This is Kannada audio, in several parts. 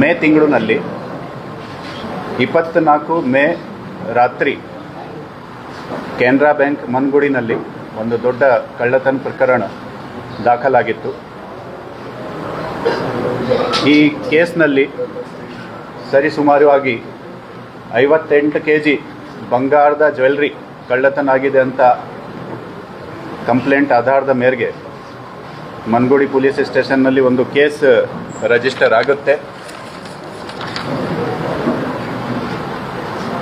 ಮೇ ತಿಂಗಳಿನಲ್ಲಿ ಇಪ್ಪತ್ತ್ನಾಲ್ಕು ಮೇ ರಾತ್ರಿ ಕೆನರಾ ಬ್ಯಾಂಕ್ ಮನ್ಗುಡಿನಲ್ಲಿ ಒಂದು ದೊಡ್ಡ ಕಳ್ಳತನ ಪ್ರಕರಣ ದಾಖಲಾಗಿತ್ತು. ಈ ಕೇಸ್ನಲ್ಲಿ ಸರಿಸುಮಾರುವಾಗಿ ಐವತ್ತೆಂಟು ಕೆ ಜಿ ಬಂಗಾರದ ಜ್ಯುವೆಲ್ರಿ ಕಳ್ಳತನ ಆಗಿದೆ ಅಂತ ಕಂಪ್ಲೇಂಟ್ ಆಧಾರದ ಮೇರೆಗೆ ಮನ್ಗುಡಿ ಪೊಲೀಸ್ ಸ್ಟೇಷನ್ನಲ್ಲಿ ಒಂದು ಕೇಸ್ ರಿಜಿಸ್ಟರ್ ಆಗುತ್ತೆ.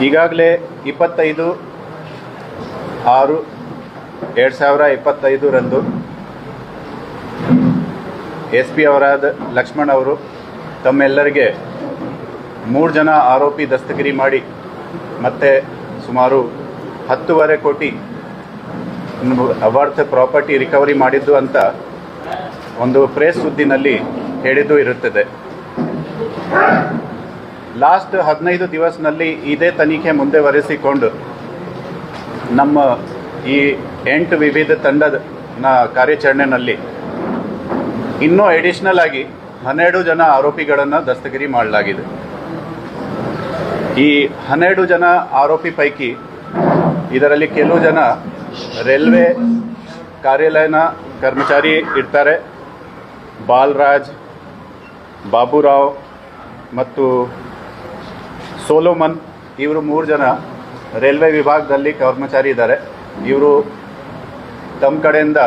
ಈಗಾಗಲೇ ಇಪ್ಪತ್ತೈದು ಆರು ಎರಡು ಸಾವಿರ ಇಪ್ಪತ್ತೈದರಂದು ಎಸ್ ಪಿ ಅವರಾದ ಲಕ್ಷ್ಮಣ್ ಅವರು ತಮ್ಮೆಲ್ಲರಿಗೆ ಮೂರು ಜನ ಆರೋಪಿ ದಸ್ತಗಿರಿ ಮಾಡಿ ಮತ್ತೆ ಸುಮಾರು ಹತ್ತೂವರೆ ಕೋಟಿ ಅವರ್ಥ ಪ್ರಾಪರ್ಟಿ ರಿಕವರಿ ಮಾಡಿದ್ದು ಅಂತ ಒಂದು ಪ್ರೆಸ್ ಸುದ್ದಿನಲ್ಲಿ ಹೇಳಿದ್ದು ಇರುತ್ತದೆ. ಲಾಸ್ಟ್ ಹದಿನೈದು ದಿವಸನಲ್ಲಿ ಇದೇ ತನಿಖೆ ಮುಂದುವರೆಸಿಕೊಂಡು ನಮ್ಮ ಈ ಎಂಟು ವಿವಿಧ ತಂಡದ ಕಾರ್ಯಾಚರಣೆಯಲ್ಲಿ ಇನ್ನೂ ಎಡಿಷನಲ್ ಆಗಿ ಹನ್ನೆರಡು ಜನ ಆರೋಪಿಗಳನ್ನು ದಸ್ತಗಿರಿ ಮಾಡಲಾಗಿದೆ. ಈ ಹನ್ನೆರಡು ಜನ ಆರೋಪಿ ಪೈಕಿ ಇದರಲ್ಲಿ ಕೆಲವು ಜನ ರೈಲ್ವೆ ಕಾರ್ಯಾಲಯನ ಕರ್ಮಚಾರಿ ಇರ್ತಾರೆ. ಬಾಲರಾಜ್, ಬಾಬುರಾವ್ ಮತ್ತು ಸೋಲೋಮನ್, ಇವರು ಮೂರು ಜನ ರೈಲ್ವೆ ವಿಭಾಗದಲ್ಲಿ ಕರ್ಮಚಾರಿ ಇದ್ದಾರೆ. ಇವರು ತಮ್ಮ ಕಡೆಯಿಂದ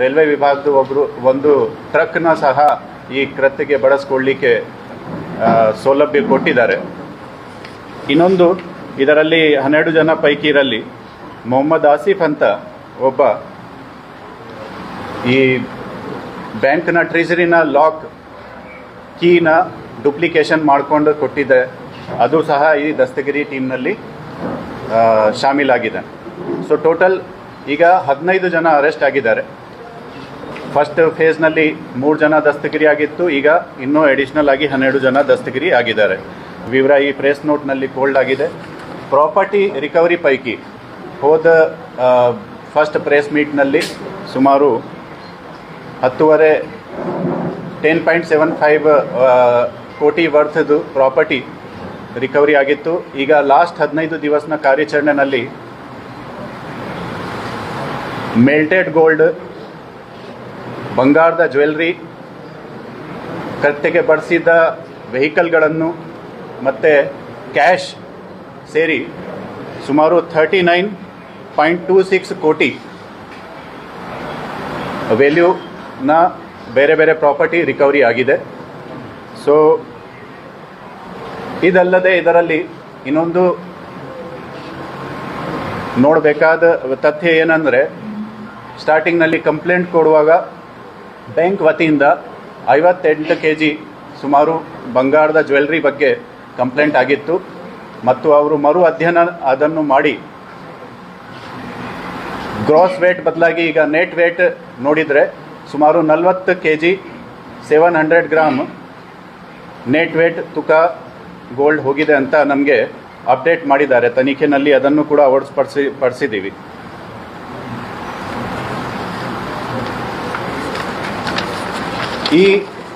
ರೈಲ್ವೆ ವಿಭಾಗದ ಒಬ್ಬರು ಒಂದು ಟ್ರಕ್ನ ಸಹ ಈ ಕೃತ್ಯಕ್ಕೆ ಬಳಸ್ಕೊಳ್ಳಿಕ್ಕೆ ಸೌಲಭ್ಯ ಕೊಟ್ಟಿದ್ದಾರೆ. ಇನ್ನೊಂದು, ಇದರಲ್ಲಿ ಹನ್ನೆರಡು ಜನ ಪೈಕಿ ಇರಲ್ಲಿ ಮೊಹಮ್ಮದ್ ಆಸಿಫ್ ಅಂತ ಒಬ್ಬ ಈ ಬ್ಯಾಂಕ್ನ ಟ್ರೆಜರಿನ ಲಾಕ್ ಕೀನ ಡುಪ್ಲಿಕೇಶನ್ ಮಾಡಿಕೊಂಡು ಕೊಟ್ಟಿದ್ದೆ. ಅದು ಸಹ ಈ ದಸ್ತಗಿರಿ ಟೀಮ್ನಲ್ಲಿ ಶಾಮೀಲಾಗಿದೆ. ಸೊ ಟೋಟಲ್ ಈಗ ಹದಿನೈದು ಜನ ಅರೆಸ್ಟ್ ಆಗಿದ್ದಾರೆ. ಫಸ್ಟ್ ಫೇಸ್ನಲ್ಲಿ ಮೂರು ಜನ ದಸ್ತಗಿರಿ ಆಗಿತ್ತು, ಈಗ ಇನ್ನೂ ಅಡಿಷನಲ್ ಆಗಿ ಹನ್ನೆರಡು ಜನ ದಸ್ತಗಿರಿ ಆಗಿದ್ದಾರೆ. ವಿವರ ಈ ಪ್ರೆಸ್ ನೋಟ್ನಲ್ಲಿ ಕೋಲ್ಡ್ ಆಗಿದೆ. ಪ್ರಾಪರ್ಟಿ ರಿಕವರಿ ಪೈಕಿ ಹೋದ ಫಸ್ಟ್ ಪ್ರೆಸ್ ಮೀಟ್ನಲ್ಲಿ ಸುಮಾರು ಹತ್ತುವರೆ ಟೆನ್ ಪಾಯಿಂಟ್ ಸೆವೆನ್ ಫೈವ್ ಕೋಟಿ ವರ್ತದ್ದು ಪ್ರಾಪರ್ಟಿ ರಿಕವರಿ ಆಗಿತ್ತು. ಈಗ ಲಾಸ್ಟ್ ಹದಿನೈದು ದಿವಸನ ಕಾರ್ಯಾಚರಣೆಯಲ್ಲಿ ಮೆಲ್ಟೆಡ್ ಗೋಲ್ಡ್, ಬಂಗಾರದ ಜ್ಯುವೆಲ್ರಿ, ಕತ್ತೆಗೆ ಬಳಸಿದ ವೆಹಿಕಲ್ಗಳನ್ನು ಮತ್ತು ಕ್ಯಾಶ್ ಸೇರಿ ಸುಮಾರು thirty nine point two six ಕೋಟಿ ವ್ಯಾಲ್ಯೂನ ಬೇರೆ ಬೇರೆ ಪ್ರಾಪರ್ಟಿ ರಿಕವರಿ ಆಗಿದೆ. ಸೊ ಇದಲ್ಲದೆ ಇದರಲ್ಲಿ ಇನ್ನೊಂದು ನೋಡಬೇಕಾದ ತಥ್ಯ ಏನಂದರೆ ಸ್ಟಾರ್ಟಿಂಗ್ನಲ್ಲಿ ಕಂಪ್ಲೇಂಟ್ ಕೊಡುವಾಗ ಬ್ಯಾಂಕ್ ವತಿಯಿಂದ ಐವತ್ತೆಂಟು ಕೆ ಜಿ ಸುಮಾರು ಬಂಗಾರದ ಜ್ಯುವೆಲ್ರಿ ಬಗ್ಗೆ ಕಂಪ್ಲೇಂಟ್ ಆಗಿತ್ತು. ಮತ್ತು ಅವರು ಮರು ಅಧ್ಯಯನ ಅದನ್ನು ಮಾಡಿ. ಗ್ರಾಸ್ ವೇಟ್ ಬದಲಾಗಿ ಈಗ ನೆಟ್ ವೇಟ್ ನೋಡಿದರೆ ಸುಮಾರು ನಲವತ್ತು K G seven hundred gram net weight ತೂಕ ಗೋಲ್ಡ್ ಹೋಗಿದೆ ಅಂತ ನಮಗೆ ಅಪ್ಡೇಟ್ ಮಾಡಿದ್ದಾರೆ. ತನಿಖೆನಲ್ಲಿ ಅದನ್ನು ಕೂಡ ಅಳವಡಿಸ್ಪಡಿಸಿ ಪಡಿಸಿದ್ದೀವಿ. ಈ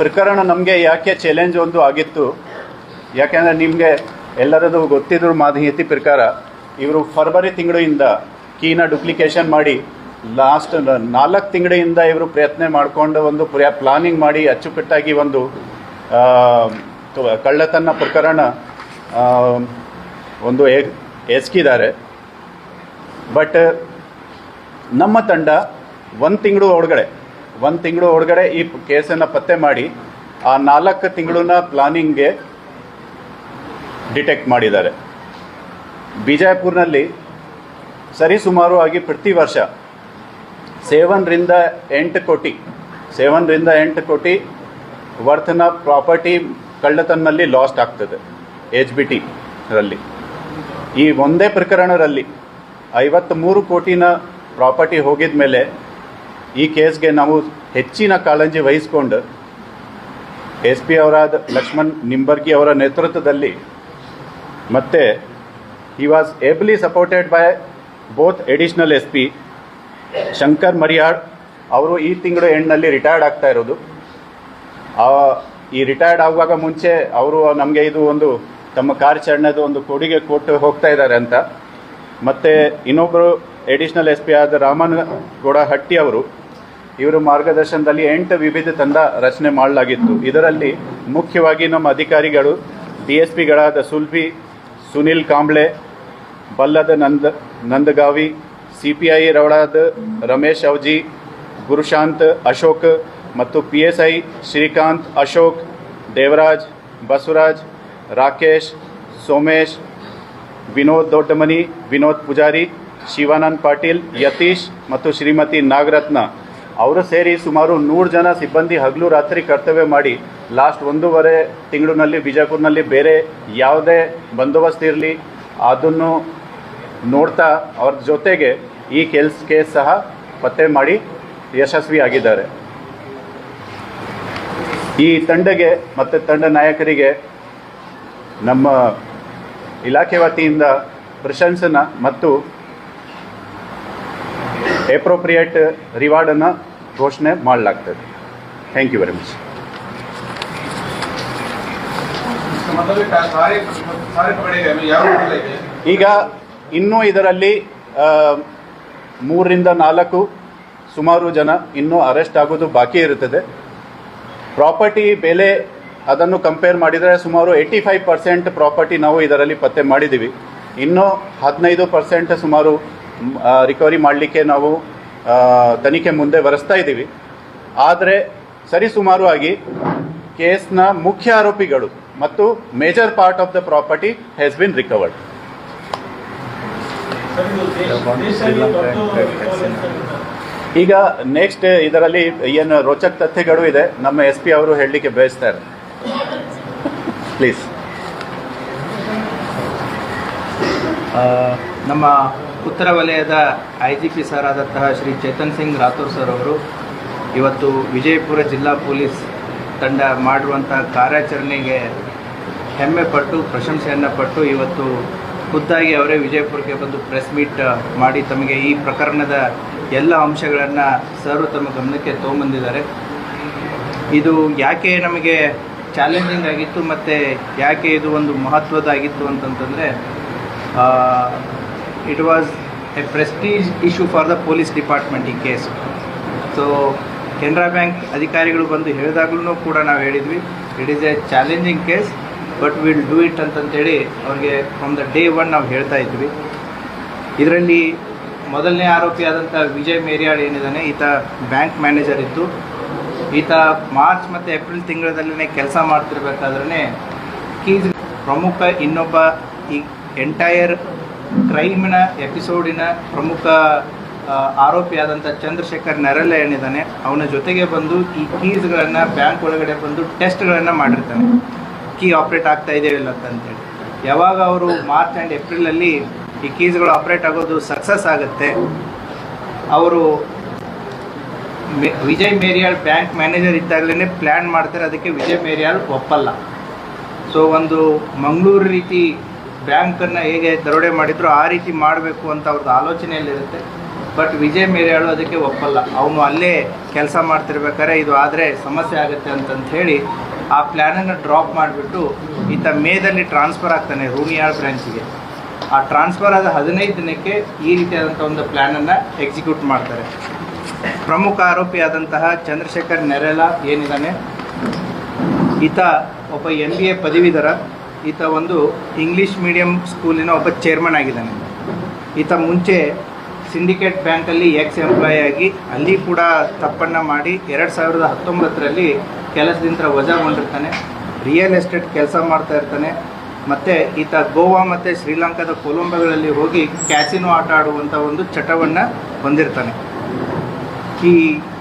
ಪ್ರಕರಣ ನಮಗೆ ಯಾಕೆ ಚಾಲೆಂಜ್ ಒಂದು ಆಗಿತ್ತು? ಯಾಕೆಂದರೆ ನಿಮಗೆ ಎಲ್ಲರದು ಗೊತ್ತಿದ್ರು ಮಾಹಿತಿ ಪ್ರಕಾರ, ಇವರು ಫೆಬ್ರವರಿ ತಿಂಗಳಿಂದ ಕೀನ ಡುಪ್ಲಿಕೇಶನ್ ಮಾಡಿ ಲಾಸ್ಟ್ ನಾಲ್ಕು ತಿಂಗಳಿಂದ ಇವರು ಪ್ರಯತ್ನ ಮಾಡಿಕೊಂಡು ಒಂದು ಪ್ಲಾನಿಂಗ್ ಮಾಡಿ ಅಚ್ಚುಕಟ್ಟಾಗಿ ಒಂದು ಕಳ್ಳತನ ಪ್ರಕರಣ ಒಂದು ಎಸ್ಕಿದ್ದಾರೆ. ಬಟ್, ನಮ್ಮ ತಂಡ ಒಂದು ತಿಂಗಳು ಒಳಗಡೆ, ಒಂದು ತಿಂಗಳು ಒಳಗಡೆ ಈ ಕೇಸನ್ನು ಪತ್ತೆ ಮಾಡಿ, ಆ ನಾಲ್ಕು ತಿಂಗಳನ್ನ ಪ್ಲಾನಿಂಗ್ಗೆ ಡಿಟೆಕ್ಟ್ ಮಾಡಿದ್ದಾರೆ. ಬಿಜಾಪುರ್ನಲ್ಲಿ ಸರಿಸುಮಾರು ಆಗಿ ಪ್ರತಿ ವರ್ಷ ಸೇವನ್ರಿಂದ ಎಂಟು ಕೋಟಿ, ಸೇವನ್ರಿಂದ ಎಂಟು ಕೋಟಿ ವರ್ತನ ಪ್ರಾಪರ್ಟಿ ಕಳ್ಳತನಲ್ಲಿ ಲಾಸ್ಟ್ ಆಗ್ತದೆ ಎಚ್ ಬಿ ಟಿರಲ್ಲಿ ಈ ಒಂದೇ ಪ್ರಕರಣದಲ್ಲಿ ಐವತ್ತ್ಮೂರು ಕೋಟಿನ ಪ್ರಾಪರ್ಟಿ ಹೋಗಿದ ಮೇಲೆ ಈ ಕೇಸ್ಗೆ ನಾವು ಹೆಚ್ಚಿನ ಕಾಳಜಿ ವಹಿಸಿಕೊಂಡು ಎಸ್ ಪಿ ಅವರಾದ ಲಕ್ಷ್ಮಣ್ ನಿಂಬರ್ಗಿ ಅವರ ನೇತೃತ್ವದಲ್ಲಿ ಮತ್ತು he was ably supported by both additional S P Shankar Mariyad ಅವರು ಈ ತಿಂಗಳು ಎಂಡ್ನಲ್ಲಿ ರಿಟೈರ್ಡ್ ಆಗ್ತಾ ಇರೋದು. ಈ ರಿಟೈರ್ಡ್ ಆಗುವಾಗ ಮುಂಚೆ ಅವರು ನಮಗೆ ಇದು ಒಂದು ತಮ್ಮ ಕಾರ್ಯಾಚರಣೆದು ಒಂದು ಕೊಡುಗೆ ಕೊಟ್ಟು ಹೋಗ್ತಾ ಇದ್ದಾರೆ ಅಂತ. ಮತ್ತು ಇನ್ನೊಬ್ಬರು ಎಡಿಷನಲ್ ಎಸ್ ಪಿ ಆದ ರಾಮನ್ ಗೌಡ ಹಟ್ಟಿ ಅವರು, ಇವರ ಮಾರ್ಗದರ್ಶನದಲ್ಲಿ ಎಂಟು ವಿವಿಧ ತಂಡ ರಚನೆ ಮಾಡಲಾಗಿತ್ತು. ಇದರಲ್ಲಿ ಮುಖ್ಯವಾಗಿ ನಮ್ಮ ಅಧಿಕಾರಿಗಳು ಡಿ ಎಸ್ ಪಿಗಳಾದ ಸುಲ್ಭಿ ಸುನಿಲ್ ಕಾಂಬ್ಳೆ, ಬಲ್ಲದ ನಂದ, ನಂದಗಾವಿ ಸಿ ಪಿ ಐ ರವಳಾದ ರಮೇಶ್ ಅವಜಿ, ಗುರುಶಾಂತ್, ಅಶೋಕ್ ಮತ್ತು P S I Shrikant, Ashok, Devaraj, Basavaraj, Rakesh, Somesh, Vinod Doddamani, Vinod Pujari, Shivanand Patil, Yatish ಮತ್ತು ಶ್ರೀಮತಿ ನಾಗರತ್ನ. ಅವರು ಸೇರಿ ಸುಮಾರು ನೂರು ಜನ ಸಿಬ್ಬಂದಿ ಹಗಲು ರಾತ್ರಿ ಕರ್ತವ್ಯ ಮಾಡಿ ಲಾಸ್ಟ್ ಒಂದೂವರೆ ತಿಂಗಳಿನಲ್ಲಿ ಬಿಜಾಪುರ್ನಲ್ಲಿ ಬೇರೆ ಯಾವುದೇ ಬಂದೋಬಸ್ತ್ ಇರಲಿ, ಅದನ್ನು ನೋಡ್ತಾ ಅವ್ರ ಜೊತೆಗೆ ಈ ಕೆಲಸಕ್ಕೆ ಸಹ ಪತ್ತೆ ಮಾಡಿ ಯಶಸ್ವಿಯಾಗಿದ್ದಾರೆ. ಈ ತಂಡಗೆ ಮತ್ತು ತಂಡ ನಾಯಕರಿಗೆ ನಮ್ಮ ಇಲಾಖೆ ವತಿಯಿಂದ ಪ್ರಶಂಸನ ಮತ್ತು ಎಪ್ರೋಪ್ರಿಯೇಟ್ ರಿವಾರ್ಡನ್ನು ಘೋಷಣೆ ಮಾಡಲಾಗ್ತದೆ. ಥ್ಯಾಂಕ್ ಯು ವೆರಿ ಮಚ್ ಈಗ ಇನ್ನೂ ಇದರಲ್ಲಿ ಮೂರರಿಂದ ನಾಲ್ಕು ಸುಮಾರು ಜನ ಇನ್ನೂ ಅರೆಸ್ಟ್ ಆಗೋದು ಬಾಕಿ ಇರುತ್ತದೆ. ಪ್ರಾಪರ್ಟಿ ಬೆಲೆ ಅದನ್ನು ಕಂಪೇರ್ ಮಾಡಿದರೆ ಸುಮಾರು ಏಯ್ಟಿ ಫೈವ್ ಪರ್ಸೆಂಟ್ ಪ್ರಾಪರ್ಟಿ ನಾವು ಇದರಲ್ಲಿ ಪತ್ತೆ ಮಾಡಿದ್ದೀವಿ. ಇನ್ನೂ ಹದಿನೈದು ಪರ್ಸೆಂಟ್ ಸುಮಾರು ರಿಕವರಿ ಮಾಡಲಿಕ್ಕೆ ನಾವು ತನಿಖೆ ಮುಂದೆ ಬರೆಸ್ತಾ ಇದ್ದೀವಿ. ಆದರೆ ಸರಿಸುಮಾರು ಆಗಿ ಕೇಸ್ನ ಮುಖ್ಯ ಆರೋಪಿಗಳು ಮತ್ತು major part of the property has been recovered ಈಗ ನೆಕ್ಸ್ಟ್ ಇದರಲ್ಲಿ ಏನು ರೋಚಕ ತಥ್ಯಗಳು ಇದೆ, ನಮ್ಮ ಎಸ್ ಪಿ ಅವರು ಹೇಳಲಿಕ್ಕೆ ಬಯಸ್ತಾರೆ. ಪ್ಲೀಸ್ ನಮ್ಮ ಉತ್ತರ ವಲಯದ ಐ ಜಿ ಪಿ ಸರ್ ಆದಂತಹ ಶ್ರೀ ಚೇತನ್ ಸಿಂಗ್ ರಾಥೋರ್ ಸರ್ ಅವರು ಇವತ್ತು ವಿಜಯಪುರ ಜಿಲ್ಲಾ ಪೊಲೀಸ್ ತಂಡ ಮಾಡಿರುವಂಥ ಕಾರ್ಯಾಚರಣೆಗೆ ಹೆಮ್ಮೆ ಪಟ್ಟು, ಪ್ರಶಂಸೆಯನ್ನು ಪಟ್ಟು ಇವತ್ತು ಖುದ್ದಾಗಿ ಅವರೇ ವಿಜಯಪುರಕ್ಕೆ ಬಂದು ಪ್ರೆಸ್ ಮೀಟ್ ಮಾಡಿ ತಮಗೆ ಈ ಪ್ರಕರಣದ ಎಲ್ಲ ಅಂಶಗಳನ್ನು ಸರ್ ತಮ್ಮ ಗಮನಕ್ಕೆ ತೊಗೊಂಬಂದಿದ್ದಾರೆ ಇದು ಯಾಕೆ ನಮಗೆ ಚಾಲೆಂಜಿಂಗ್ ಆಗಿತ್ತು ಮತ್ತು ಯಾಕೆ ಇದು ಒಂದು ಮಹತ್ವದಾಗಿತ್ತು ಅಂತಂತಂದರೆ it was a prestige issue for the police department ಈ ಕೇಸ್ ಸೊ ಕೆನರಾ ಬ್ಯಾಂಕ್ ಅಧಿಕಾರಿಗಳು ಬಂದು ಹೇಳಿದಾಗಲೂ ಕೂಡ ನಾವು ಹೇಳಿದ್ವಿ it is a challenging case but will do it ಅಂತಂತೇಳಿ ಅವ್ರಿಗೆ ಫ್ರಮ್ ದ ಡೇ ಒನ್ ನಾವು ಹೇಳ್ತಾ ಇದ್ವಿ. ಇದರಲ್ಲಿ ಮೊದಲನೇ ಆರೋಪಿ ಆರೋಪಿಯಾದಂಥ ವಿಜಯ್ ಮೇರಿಯಾಳ್ ಏನಿದ್ದಾನೆ, ಈತ ಬ್ಯಾಂಕ್ ಮ್ಯಾನೇಜರ್ ಇತ್ತು ಈತ ಮಾರ್ಚ್ ಮತ್ತು ಏಪ್ರಿಲ್ ತಿಂಗಳಲ್ಲೇ ಕೆಲಸ ಮಾಡ್ತಿರ್ಬೇಕಾದ್ರೆ ಕೀಸ್ ಪ್ರಮುಖ ಇನ್ನೊಬ್ಬ ಈ ಎಂಟೈರ್ ಕ್ರೈಮಿನ ಎಪಿಸೋಡಿನ ಪ್ರಮುಖ ಆರೋಪಿ ಆದಂಥ ಚಂದ್ರಶೇಖರ್ ನೆರಳೆ ಏನಿದ್ದಾನೆ, ಅವನ ಜೊತೆಗೆ ಬಂದು ಈ ಕೀಸ್ಗಳನ್ನು ಬ್ಯಾಂಕ್ ಒಳಗಡೆ ಬಂದು ಟೆಸ್ಟ್ಗಳನ್ನು ಮಾಡಿರ್ತಾನೆ. ಕೀ ಆಪ್ರೇಟ್ ಆಗ್ತಾ ಇದೆಯೋ ಇಲ್ಲ ಅಂತಂತೇಳಿ. ಯಾವಾಗ ಅವರು ಮಾರ್ಚ್ ಆ್ಯಂಡ್ ಏಪ್ರಿಲಲ್ಲಿ ಈ ಕೀಸ್ಗಳು ಆಪ್ರೇಟ್ ಆಗೋದು ಸಕ್ಸಸ್ ಆಗುತ್ತೆ. ಅವರು ವಿಜಯ್ ಮೇರಿಯಾಳ್ ಬ್ಯಾಂಕ್ ಮ್ಯಾನೇಜರ್ ಇದ್ದಾಗಲೇ ಪ್ಲ್ಯಾನ್ ಮಾಡ್ತಾರೆ, ಅದಕ್ಕೆ ವಿಜಯ್ ಮೇರಿಯಾಳ್ ಒಪ್ಪಲ್ಲ. ಸೊ ಒಂದು ಮಂಗಳೂರು ರೀತಿ ಬ್ಯಾಂಕನ್ನು ಹೇಗೆ ದರೋಡೆ ಮಾಡಿದ್ರು, ಆ ರೀತಿ ಮಾಡಬೇಕು ಅಂತ ಅವ್ರದ್ದು ಆಲೋಚನೆಯಲ್ಲಿರುತ್ತೆ. ಬಟ್ ವಿಜಯ್ ಮೇರಿಯಾಳು ಅದಕ್ಕೆ ಒಪ್ಪಲ್ಲ. ಅವನು ಅಲ್ಲೇ ಕೆಲಸ ಮಾಡ್ತಿರ್ಬೇಕಾದ್ರೆ, ಇದು ಆದರೆ ಸಮಸ್ಯೆ ಆಗುತ್ತೆ ಅಂತಂತ ಹೇಳಿ ಆ ಪ್ಲ್ಯಾನನ್ನು ಡ್ರಾಪ್ ಮಾಡಿಬಿಟ್ಟು, ಈತ ಮೇದಲ್ಲಿ ಟ್ರಾನ್ಸ್ಫರ್ ಆಗ್ತಾನೆ ರೂನಿಯಾಳ್ ಬ್ರಾಂಚಿಗೆ ಆ ಟ್ರಾನ್ಸ್ಫರ್ ಆದ ಹದಿನೈದು ದಿನಕ್ಕೆ ಈ ರೀತಿಯಾದಂಥ ಒಂದು ಪ್ಲ್ಯಾನನ್ನು ಎಕ್ಸಿಕ್ಯೂಟ್ ಮಾಡ್ತಾರೆ. ಪ್ರಮುಖ ಆರೋಪಿಯಾದಂತಹ ಚಂದ್ರಶೇಖರ್ ನೆರೆಲ ಏನಿದ್ದಾನೆ ಈತ ಒಬ್ಬ ಎಂ ಬಿ ಎ ಪದವೀಧರ, ಈತ ಒಂದು ಇಂಗ್ಲೀಷ್ ಮೀಡಿಯಂ ಸ್ಕೂಲಿನ ಒಬ್ಬ ಚೇರ್ಮನ್ ಆಗಿದ್ದಾನೆ. ಈತ ಮುಂಚೆ ಸಿಂಡಿಕೇಟ್ ಬ್ಯಾಂಕಲ್ಲಿ ಎಕ್ಸ್ ಎಂಪ್ಲಾಯ್ ಆಗಿ, ಅಲ್ಲಿ ಕೂಡ ತಪ್ಪನ್ನು ಮಾಡಿ ಎರಡು ಸಾವಿರದ ಹತ್ತೊಂಬತ್ತರಲ್ಲಿ ಕೆಲಸದಿಂದ ವಜಾಗೊಂಡಿರ್ತಾನೆ. ರಿಯಲ್ ಎಸ್ಟೇಟ್ ಕೆಲಸ ಮಾಡ್ತಾ ಇರ್ತಾನೆ. ಮತ್ತು ಈತ ಗೋವಾ ಮತ್ತು ಶ್ರೀಲಂಕಾದ ಕೊಲಂಬೋಗಳಲ್ಲಿ ಹೋಗಿ ಕ್ಯಾಸಿನೋ ಆಟ ಆಡುವಂಥ ಒಂದು ಚಟವನ್ನು ಹೊಂದಿರ್ತಾನೆ. ಈ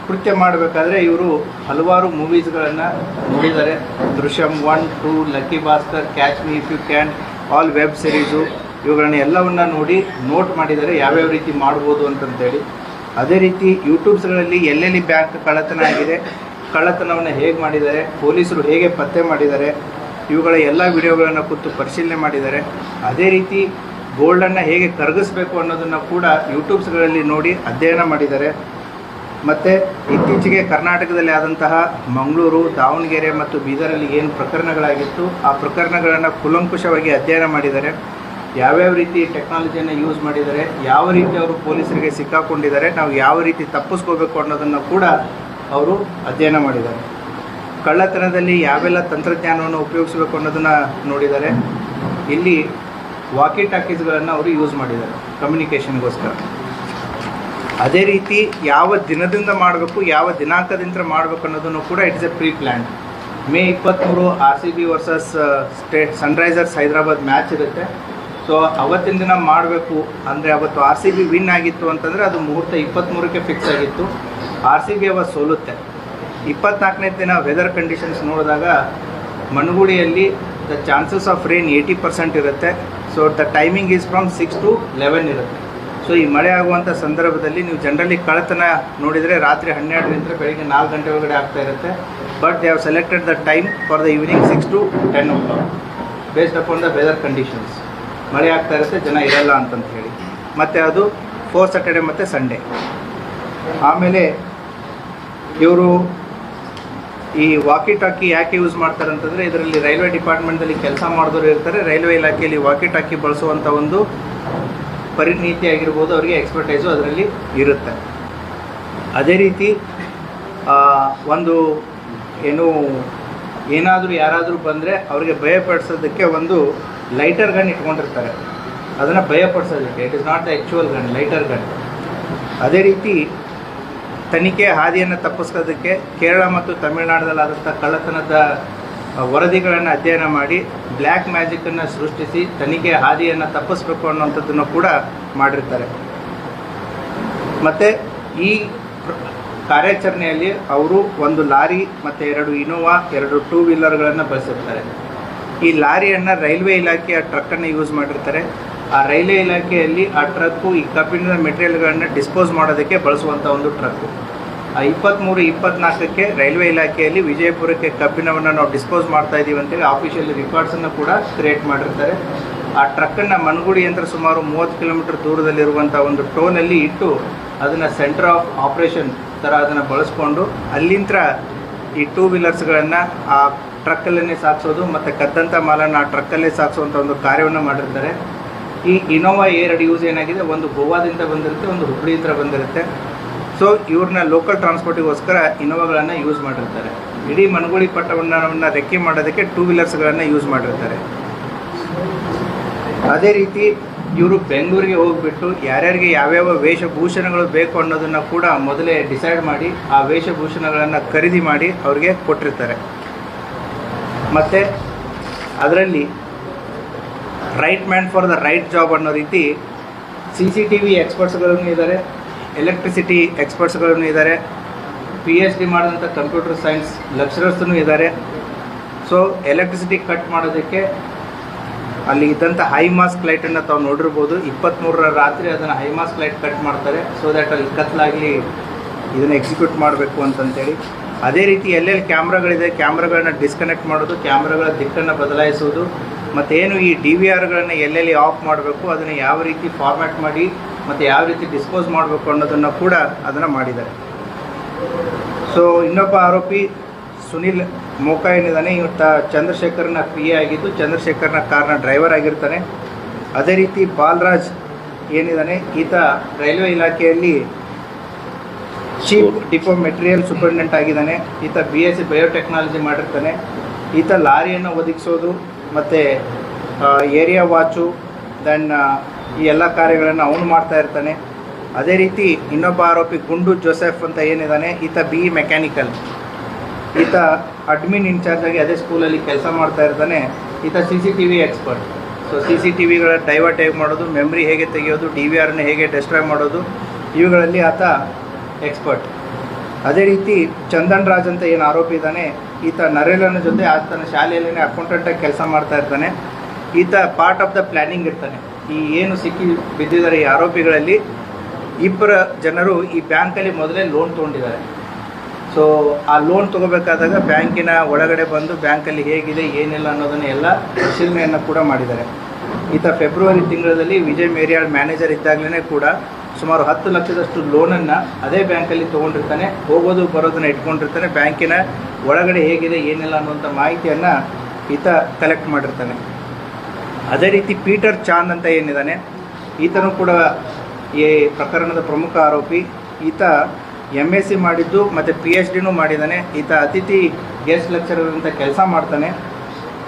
ಕೃತ್ಯ ಮಾಡಬೇಕಾದ್ರೆ ಇವರು ಹಲವಾರು ಮೂವೀಸ್ಗಳನ್ನು ನೋಡಿದ್ದಾರೆ. Drishyam one, two, lucky Bhaskar, catch me if you can, all web series ಇವುಗಳನ್ನ ಎಲ್ಲವನ್ನ ನೋಡಿ ನೋಟ್ ಮಾಡಿದ್ದಾರೆ, ಯಾವ್ಯಾವ ರೀತಿ ಮಾಡ್ಬೋದು ಅಂತಂತೇಳಿ. ಅದೇ ರೀತಿ ಯೂಟ್ಯೂಬ್ಸ್ಗಳಲ್ಲಿ ಎಲ್ಲೆಲ್ಲಿ ಬ್ಯಾಂಕ್ ಕಳ್ಳತನ ಆಗಿದೆ, ಕಳ್ಳತನವನ್ನು ಹೇಗೆ ಮಾಡಿದ್ದಾರೆ, ಪೊಲೀಸರು ಹೇಗೆ ಪತ್ತೆ ಮಾಡಿದ್ದಾರೆ ಇವುಗಳ ಎಲ್ಲ ವಿಡಿಯೋಗಳನ್ನು ಕೂತು ಪರಿಶೀಲನೆ ಮಾಡಿದ್ದಾರೆ ಅದೇ ರೀತಿ ಗೋಲ್ಡನ್ನು ಹೇಗೆ ಕರಗಿಸ್ಬೇಕು ಅನ್ನೋದನ್ನು ಕೂಡ ಯೂಟ್ಯೂಬ್ಸ್ಗಳಲ್ಲಿ ನೋಡಿ ಅಧ್ಯಯನ ಮಾಡಿದ್ದಾರೆ ಮತ್ತು ಇತ್ತೀಚೆಗೆ ಕರ್ನಾಟಕದಲ್ಲಿ ಆದಂತಹ ಮಂಗಳೂರು, ದಾವಣಗೆರೆ ಮತ್ತು ಬೀದರಲ್ಲಿ ಏನು ಪ್ರಕರಣಗಳಾಗಿತ್ತು, ಆ ಪ್ರಕರಣಗಳನ್ನು ಕುಲಂಕುಷವಾಗಿ ಅಧ್ಯಯನ ಮಾಡಿದ್ದಾರೆ ಯಾವ್ಯಾವ ರೀತಿ ಟೆಕ್ನಾಲಜಿಯನ್ನು ಯೂಸ್ ಮಾಡಿದ್ದಾರೆ ಯಾವ ರೀತಿ ಅವರು ಪೊಲೀಸರಿಗೆ ಸಿಕ್ಕಾಕೊಂಡಿದ್ದಾರೆ, ನಾವು ಯಾವ ರೀತಿ ತಪ್ಪಿಸ್ಕೋಬೇಕು ಅನ್ನೋದನ್ನು ಕೂಡ ಅವರು ಅಧ್ಯಯನ ಮಾಡಿದ್ದಾರೆ. ಕಳ್ಳತನದಲ್ಲಿ ಯಾವೆಲ್ಲ ತಂತ್ರಜ್ಞಾನವನ್ನು ಉಪಯೋಗಿಸಬೇಕು ಅನ್ನೋದನ್ನು ನೋಡಿದ್ದಾರೆ ಇಲ್ಲಿ ವಾಕಿ ಟಾಕೀಸ್ಗಳನ್ನು ಅವರು ಯೂಸ್ ಮಾಡಿದ್ದಾರೆ ಕಮ್ಯುನಿಕೇಷನ್ಗೋಸ್ಕರ ಅದೇ ರೀತಿ ಯಾವ ದಿನದಿಂದ ಮಾಡಬೇಕು, ಯಾವ ದಿನಾಂಕದಿಂದ ಮಾಡಬೇಕು ಅನ್ನೋದನ್ನು ಕೂಡ it's a pre plan May ಇಪ್ಪತ್ತ್ಮೂರು R C B versus state Sunrisers Hyderabad match ಇರುತ್ತೆ. ಸೊ ಅವತ್ತಿನ ದಿನ ಮಾಡಬೇಕು ಅಂದರೆ ಅವತ್ತು ಆರ್ ಸಿ ಬಿ ವಿನ್ ಆಗಿತ್ತು ಅಂತಂದರೆ ಅದು ಮುಹೂರ್ತ ಇಪ್ಪತ್ತ್ಮೂರಕ್ಕೆ ಫಿಕ್ಸ್ ಆಗಿತ್ತು. ಆರ್ ಸಿ ಬಿ ಅವತ್ತು ಸೋಲುತ್ತೆ. ಇಪ್ಪತ್ನಾಲ್ಕನೇ ದಿನ ವೆದರ್ ಕಂಡೀಷನ್ಸ್ ನೋಡಿದಾಗ ಮಣಗುಡಿಯಲ್ಲಿ the chances of rain eighty percent ಇರುತ್ತೆ. So the timing is from six to eleven ಇರುತ್ತೆ. ಸೊ ಈ ಮಳೆ ಆಗುವಂಥ ಸಂದರ್ಭದಲ್ಲಿ ನೀವು ಜನರಲಿ ಕಳತನ ನೋಡಿದರೆ ರಾತ್ರಿ ಹನ್ನೆರಡರಿಂದ ಬೆಳಿಗ್ಗೆ ನಾಲ್ಕು ಗಂಟೆ ಒಳಗಡೆ ಆಗ್ತಾ ಇರುತ್ತೆ. But they have selected the time for the evening six to ten o'clock based upon the weather conditions ಮಳೆ ಆಗ್ತಾ ಇರುತ್ತೆ, ಜನ ಇರಲ್ಲ ಅಂತಂತ ಹೇಳಿ. ಮತ್ತು ಅದು ಫೋರ್ ಸ್ಯಾಟರ್ಡೆ ಮತ್ತು ಸಂಡೇ ಆಮೇಲೆ ಇವರು ಈ ವಾಕಿ ಟಾಕಿ ಯಾಕೆ ಯೂಸ್ ಮಾಡ್ತಾರೆ ಅಂತಂದರೆ ಇದರಲ್ಲಿ ರೈಲ್ವೆ ಡಿಪಾರ್ಟ್ಮೆಂಟಲ್ಲಿ ಕೆಲಸ ಮಾಡಿದವರು ಇರ್ತಾರೆ. ರೈಲ್ವೆ ಇಲಾಖೆಯಲ್ಲಿ ವಾಕಿ ಟಾಕಿ ಬಳಸುವಂಥ ಒಂದು ಪರಿಣೀತಿ ಆಗಿರ್ಬೋದು ಅವರಿಗೆ ಎಕ್ಸ್ಪರ್ಟೈಸು ಅದರಲ್ಲಿ ಇರುತ್ತೆ. ಅದೇ ರೀತಿ ಒಂದು ಏನು ಏನಾದರೂ ಯಾರಾದರೂ ಬಂದರೆ ಅವರಿಗೆ ಭಯಪಡಿಸೋದಕ್ಕೆ ಒಂದು ಲೈಟರ್ ಗನ್ ಇಟ್ಕೊಂಡಿರ್ತಾರೆ. ಅದನ್ನು ಭಯಪಡಿಸೋದಕ್ಕೆ it is not the actual gun lighter gun ಅದೇ ರೀತಿ ತನಿಖೆ ಹಾದಿಯನ್ನು ತಪ್ಪಿಸೋದಕ್ಕೆ ಕೇರಳ ಮತ್ತು ತಮಿಳುನಾಡಲ್ಲಾದಂಥ ಕಳ್ಳತನದ ವರದಿಗಳನ್ನು ಅಧ್ಯಯನ ಮಾಡಿ ಬ್ಲ್ಯಾಕ್ ಮ್ಯಾಜಿಕನ್ನು ಸೃಷ್ಟಿಸಿ ತನಿಖೆ ಹಾದಿಯನ್ನು ತಪ್ಪಿಸ್ಬೇಕು ಅನ್ನುವಂಥದ್ದನ್ನು ಕೂಡ ಮಾಡಿರ್ತಾರೆ. ಮತ್ತು ಈ ಕಾರ್ಯಾಚರಣೆಯಲ್ಲಿ ಅವರು ಒಂದು ಲಾರಿ ಮತ್ತು ಎರಡು ಇನೋವಾ, ಎರಡು ಟೂ ವೀಲರ್ಗಳನ್ನು ಬಳಸಿರ್ತಾರೆ. ಈ ಲಾರಿಯನ್ನು ರೈಲ್ವೆ ಇಲಾಖೆಯ ಟ್ರಕ್ಕನ್ನು ಯೂಸ್ ಮಾಡಿರ್ತಾರೆ. ಆ ರೈಲ್ವೆ ಇಲಾಖೆಯಲ್ಲಿ ಆ ಟ್ರಕ್ಕು ಈ ಕಬ್ಬಿಣದ ಮೆಟೀರಿಯಲ್ಗಳನ್ನು ಡಿಸ್ಪೋಸ್ ಮಾಡೋದಕ್ಕೆ ಬಳಸುವಂಥ ಒಂದು ಟ್ರಕ್ಕು ಆ ಇಪ್ಪತ್ತ್ಮೂರು ಇಪ್ಪತ್ನಾಲ್ಕಕ್ಕೆ ರೈಲ್ವೆ ಇಲಾಖೆಯಲ್ಲಿ ವಿಜಯಪುರಕ್ಕೆ ಕಬ್ಬಿಣವನ್ನು ನಾವು ಡಿಸ್ಪೋಸ್ ಮಾಡ್ತಾ ಇದ್ದೀವಿ ಅಂತೇಳಿ ಆಫೀಷಿಯಲ್ ರೆಕಾರ್ಡ್ಸನ್ನು ಕೂಡ ಕ್ರಿಯೇಟ್ ಮಾಡಿರ್ತಾರೆ. ಆ ಟ್ರಕ್ಕನ್ನು ಮನ್ಗುಡಿ ಯಂತ್ರ ಸುಮಾರು ಮೂವತ್ತು ಕಿಲೋಮೀಟರ್ ದೂರದಲ್ಲಿರುವಂಥ ಒಂದು ಟೋನಲ್ಲಿ ಇಟ್ಟು ಅದನ್ನು ಸೆಂಟರ್ ಆಫ್ ಆಪ್ರೇಷನ್ ಥರ ಅದನ್ನು ಬಳಸ್ಕೊಂಡು ಅಲ್ಲಿಂದ ಈ ಟೂ ವೀಲರ್ಸ್ಗಳನ್ನು ಆ ಟ್ರಕ್ಕಲ್ಲೇ ಸಾಗಿಸೋದು ಮತ್ತು ಕದ್ದಂಥ ಮಾಲನ್ನು ಆ ಟ್ರಕ್ಕಲ್ಲೇ ಸಾಗಿಸುವಂಥ ಒಂದು ಕಾರ್ಯವನ್ನು ಮಾಡಿರ್ತಾರೆ. ಈ ಇನೋವಾ ಎರಡು ಯೂಸ್ ಏನಾಗಿದೆ? ಒಂದು ಗೋವಾದಿಂದ ಬಂದಿರುತ್ತೆ, ಒಂದು ಹುಬ್ಳಿಯಿಂದ ಬಂದಿರುತ್ತೆ. ಸೊ ಇವ್ರನ್ನ ಲೋಕಲ್ ಟ್ರಾನ್ಸ್ಪೋರ್ಟಿಗೋಸ್ಕರ ಇನೋವಾಗಳನ್ನು ಯೂಸ್ ಮಾಡಿರ್ತಾರೆ. ಇಡೀ ಮನಗುಳಿ ಪಟ್ಟಣವನ್ನು ರೆಕ್ಕೆ ಮಾಡೋದಕ್ಕೆ ಟೂ ವೀಲರ್ಸ್ಗಳನ್ನು ಯೂಸ್ ಮಾಡಿರ್ತಾರೆ. ಅದೇ ರೀತಿ ಇವರು ಬೆಂಗಳೂರಿಗೆ ಹೋಗ್ಬಿಟ್ಟು ಯಾರ್ಯಾರಿಗೆ ಯಾವ್ಯಾವ ವೇಷಭೂಷಣಗಳು ಬೇಕು ಅನ್ನೋದನ್ನು ಕೂಡ ಮೊದಲೇ ಡಿಸೈಡ್ ಮಾಡಿ, ಆ ವೇಷಭೂಷಣಗಳನ್ನು ಖರೀದಿ ಮಾಡಿ ಅವ್ರಿಗೆ ಕೊಟ್ಟಿರ್ತಾರೆ. ಮತ್ತು ಅದರಲ್ಲಿ right man for the right job ಅನ್ನೋ ರೀತಿ ಸಿ ಸಿ ಟಿ ವಿ ಎಕ್ಸ್ಪರ್ಟ್ಸ್ಗಳನ್ನು ಇದ್ದಾರೆ ಎಲೆಕ್ಟ್ರಿಸಿಟಿ ಎಕ್ಸ್ಪರ್ಟ್ಸ್ಗಳನ್ನು ಇದ್ದಾರೆ ಪಿ ಎಚ್ ಡಿ ಮಾಡಿದಂಥ ಕಂಪ್ಯೂಟರ್ ಸೈನ್ಸ್ ಲೆಕ್ಚರರ್ಸೂ ಇದ್ದಾರೆ ಸೊ ಎಲೆಕ್ಟ್ರಿಸಿಟಿ ಕಟ್ ಮಾಡೋದಕ್ಕೆ ಅಲ್ಲಿ ಇದ್ದಂಥ ಹೈ ಮಾಸ್ಕ್ ಲೈಟನ್ನು ತಾವು ನೋಡಿರ್ಬೋದು. ಇಪ್ಪತ್ತ್ಮೂರರ ರಾತ್ರಿ ಅದನ್ನು ಹೈ ಮಾಸ್ಕ್ ಲೈಟ್ ಕಟ್ ಮಾಡ್ತಾರೆ. ಸೊ ದ್ಯಾಟ್ ಅಲ್ಲಿ ಕತ್ಲಾಗಲಿ ಇದನ್ನು ಎಕ್ಸಿಕ್ಯೂಟ್ ಮಾಡಬೇಕು ಅಂತಂತೇಳಿ. ಅದೇ ರೀತಿ ಎಲ್ಲೆಲ್ಲಿ ಕ್ಯಾಮ್ರಾಗಳಿದೆ ಕ್ಯಾಮ್ರಾಗಳನ್ನ ಡಿಸ್ಕನೆಕ್ಟ್ ಮಾಡೋದು ಕ್ಯಾಮ್ರಾಗಳ ದಿಕ್ಕನ್ನು ಬದಲಾಯಿಸೋದು ಮತ್ತು ಏನು ಈ ಡಿ ವಿ ಆರ್ಗಳನ್ನು ಎಲ್ಲೆಲ್ಲಿ ಆಫ್ ಮಾಡಬೇಕು ಅದನ್ನು ಯಾವ ರೀತಿ ಫಾರ್ಮ್ಯಾಟ್ ಮಾಡಿ ಮತ್ತು ಯಾವ ರೀತಿ ಡಿಸ್ಪೋಸ್ ಮಾಡಬೇಕು ಅನ್ನೋದನ್ನು ಕೂಡ ಅದನ್ನು ಮಾಡಿದ್ದಾರೆ. ಸೊ ಇನ್ನೊಬ್ಬ ಆರೋಪಿ ಸುನಿಲ್ ಮೋಕ ಏನಿದ್ದಾನೆ ಇವತ್ತ ಚಂದ್ರಶೇಖರ್ನ ಎ ಆಗಿದ್ದು ಚಂದ್ರಶೇಖರ್ನ ಕಾರ್ನ ಡ್ರೈವರ್ ಆಗಿರ್ತಾನೆ. ಅದೇ ರೀತಿ ಬಾಲರಾಜ್ ಏನಿದ್ದಾನೆ ಈತ ರೈಲ್ವೆ ಇಲಾಖೆಯಲ್ಲಿ ಚೀಫ್ ಡಿಪೋ ಮೆಟೀರಿಯಲ್ ಸೂಪರಿಂಟೆಂಟ್ ಆಗಿದ್ದಾನೆ. ಈತ ಬಿ ಎಸ್ ಸಿ ಬಯೋಟೆಕ್ನಾಲಜಿ ಮಾಡಿರ್ತಾನೆ. ಈತ ಲಾರಿಯನ್ನು ಒದಗಿಸೋದು ಮತ್ತು ಏರಿಯಾ ವಾಚು ದೆನ್ ಈ ಎಲ್ಲ ಕಾರ್ಯಗಳನ್ನು ಅವನು ಮಾಡ್ತಾ ಇರ್ತಾನೆ. ಅದೇ ರೀತಿ ಇನ್ನೊಬ್ಬ ಆರೋಪಿ ಗುಂಡು ಜೋಸೆಫ್ ಅಂತ ಏನಿದ್ದಾನೆ ಈತ ಬಿ ಇ ಮೆಕ್ಯಾನಿಕಲ್ ಈತ ಅಡ್ಮಿನ್ ಇನ್ಚಾರ್ಜ್ ಆಗಿ ಅದೇ ಸ್ಕೂಲಲ್ಲಿ ಕೆಲಸ ಮಾಡ್ತಾ ಇರ್ತಾನೆ. ಈತ C C T V expert so C C T ವಿಗಳ divert ಹೇಗೆ ಮಾಡೋದು ಮೆಮ್ರಿ ಹೇಗೆ ತೆಗೆಯೋದು ಡಿ ವಿ ಆರ್ನ ಹೇಗೆ ಡೆಸ್ಟ್ರಾಯ್ ಮಾಡೋದು, ಇವುಗಳಲ್ಲಿ ಆತ ಎಕ್ಸ್ಪರ್ಟ್ ಅದೇ ರೀತಿ ಚಂದನ್ ರಾಜ್ ಅಂತ ಏನು ಆರೋಪಿ ಇದ್ದಾನೆ ಈತ ನರೇಲನ ಜೊತೆ ಆತನ ಶಾಲೆಯಲ್ಲೇ ಅಕೌಂಟೆಂಟಾಗಿ ಕೆಲಸ ಮಾಡ್ತಾ ಇರ್ತಾನೆ. ಈತ ಪಾರ್ಟ್ ಆಫ್ ದ ಪ್ಲಾನಿಂಗ್ ಇರ್ತಾನೆ. ಈ ಏನು ಸಿಕ್ಕಿ ಬಿದ್ದಿದ್ದಾರೆ ಈ ಆರೋಪಿಗಳಲ್ಲಿ ಇಬ್ಬರ ಜನರು ಈ ಬ್ಯಾಂಕಲ್ಲಿ ಮೊದಲೇ ಲೋನ್ ತೊಗೊಂಡಿದ್ದಾರೆ. ಸೊ ಆ ಲೋನ್ ತೊಗೋಬೇಕಾದಾಗ ಬ್ಯಾಂಕಿನ ಒಳಗಡೆ ಬಂದು ಬ್ಯಾಂಕಲ್ಲಿ ಹೇಗಿದೆ, ಏನಿಲ್ಲ ಅನ್ನೋದನ್ನ ಎಲ್ಲ ಪರಿಶೀಲನೆಯನ್ನು ಕೂಡ ಮಾಡಿದ್ದಾರೆ. ಈತ ಫೆಬ್ರವರಿ ತಿಂಗಳಲ್ಲಿ ವಿಜಯ್ ಮೇರಿಯಾಳ್ ಮ್ಯಾನೇಜರ್ ಇದ್ದಾಗಲೇ ಕೂಡ ಸುಮಾರು ಹತ್ತು ಲಕ್ಷದಷ್ಟು ಲೋನನ್ನು ಅದೇ ಬ್ಯಾಂಕಲ್ಲಿ ತೊಗೊಂಡಿರ್ತಾನೆ. ಹೋಗೋದು, ಬರೋದನ್ನ ಇಟ್ಕೊಂಡಿರ್ತಾನೆ. ಬ್ಯಾಂಕಿನ ಒಳಗಡೆ ಹೇಗಿದೆ, ಏನಿಲ್ಲ ಅನ್ನುವಂಥ ಮಾಹಿತಿಯನ್ನು ಈತ ಕಲೆಕ್ಟ್ ಮಾಡಿರ್ತಾನೆ. ಅದೇ ರೀತಿ ಪೀಟರ್ ಚಾನ್ ಅಂತ ಏನಿದ್ದಾನೆ, ಈತನು ಕೂಡ ಈ ಪ್ರಕರಣದ ಪ್ರಮುಖ ಆರೋಪಿ. ಈತ ಎಂ ಎಸ್ ಸಿ ಮಾಡಿದ್ದು ಮತ್ತು ಪಿ ಎಚ್ ಡಿನೂ ಮಾಡಿದ್ದಾನೆ. ಈತ ಅತಿಥಿ ಗೆಸ್ಟ್ ಲೆಕ್ಚರರ್ ಅಂತ ಕೆಲಸ ಮಾಡ್ತಾನೆ.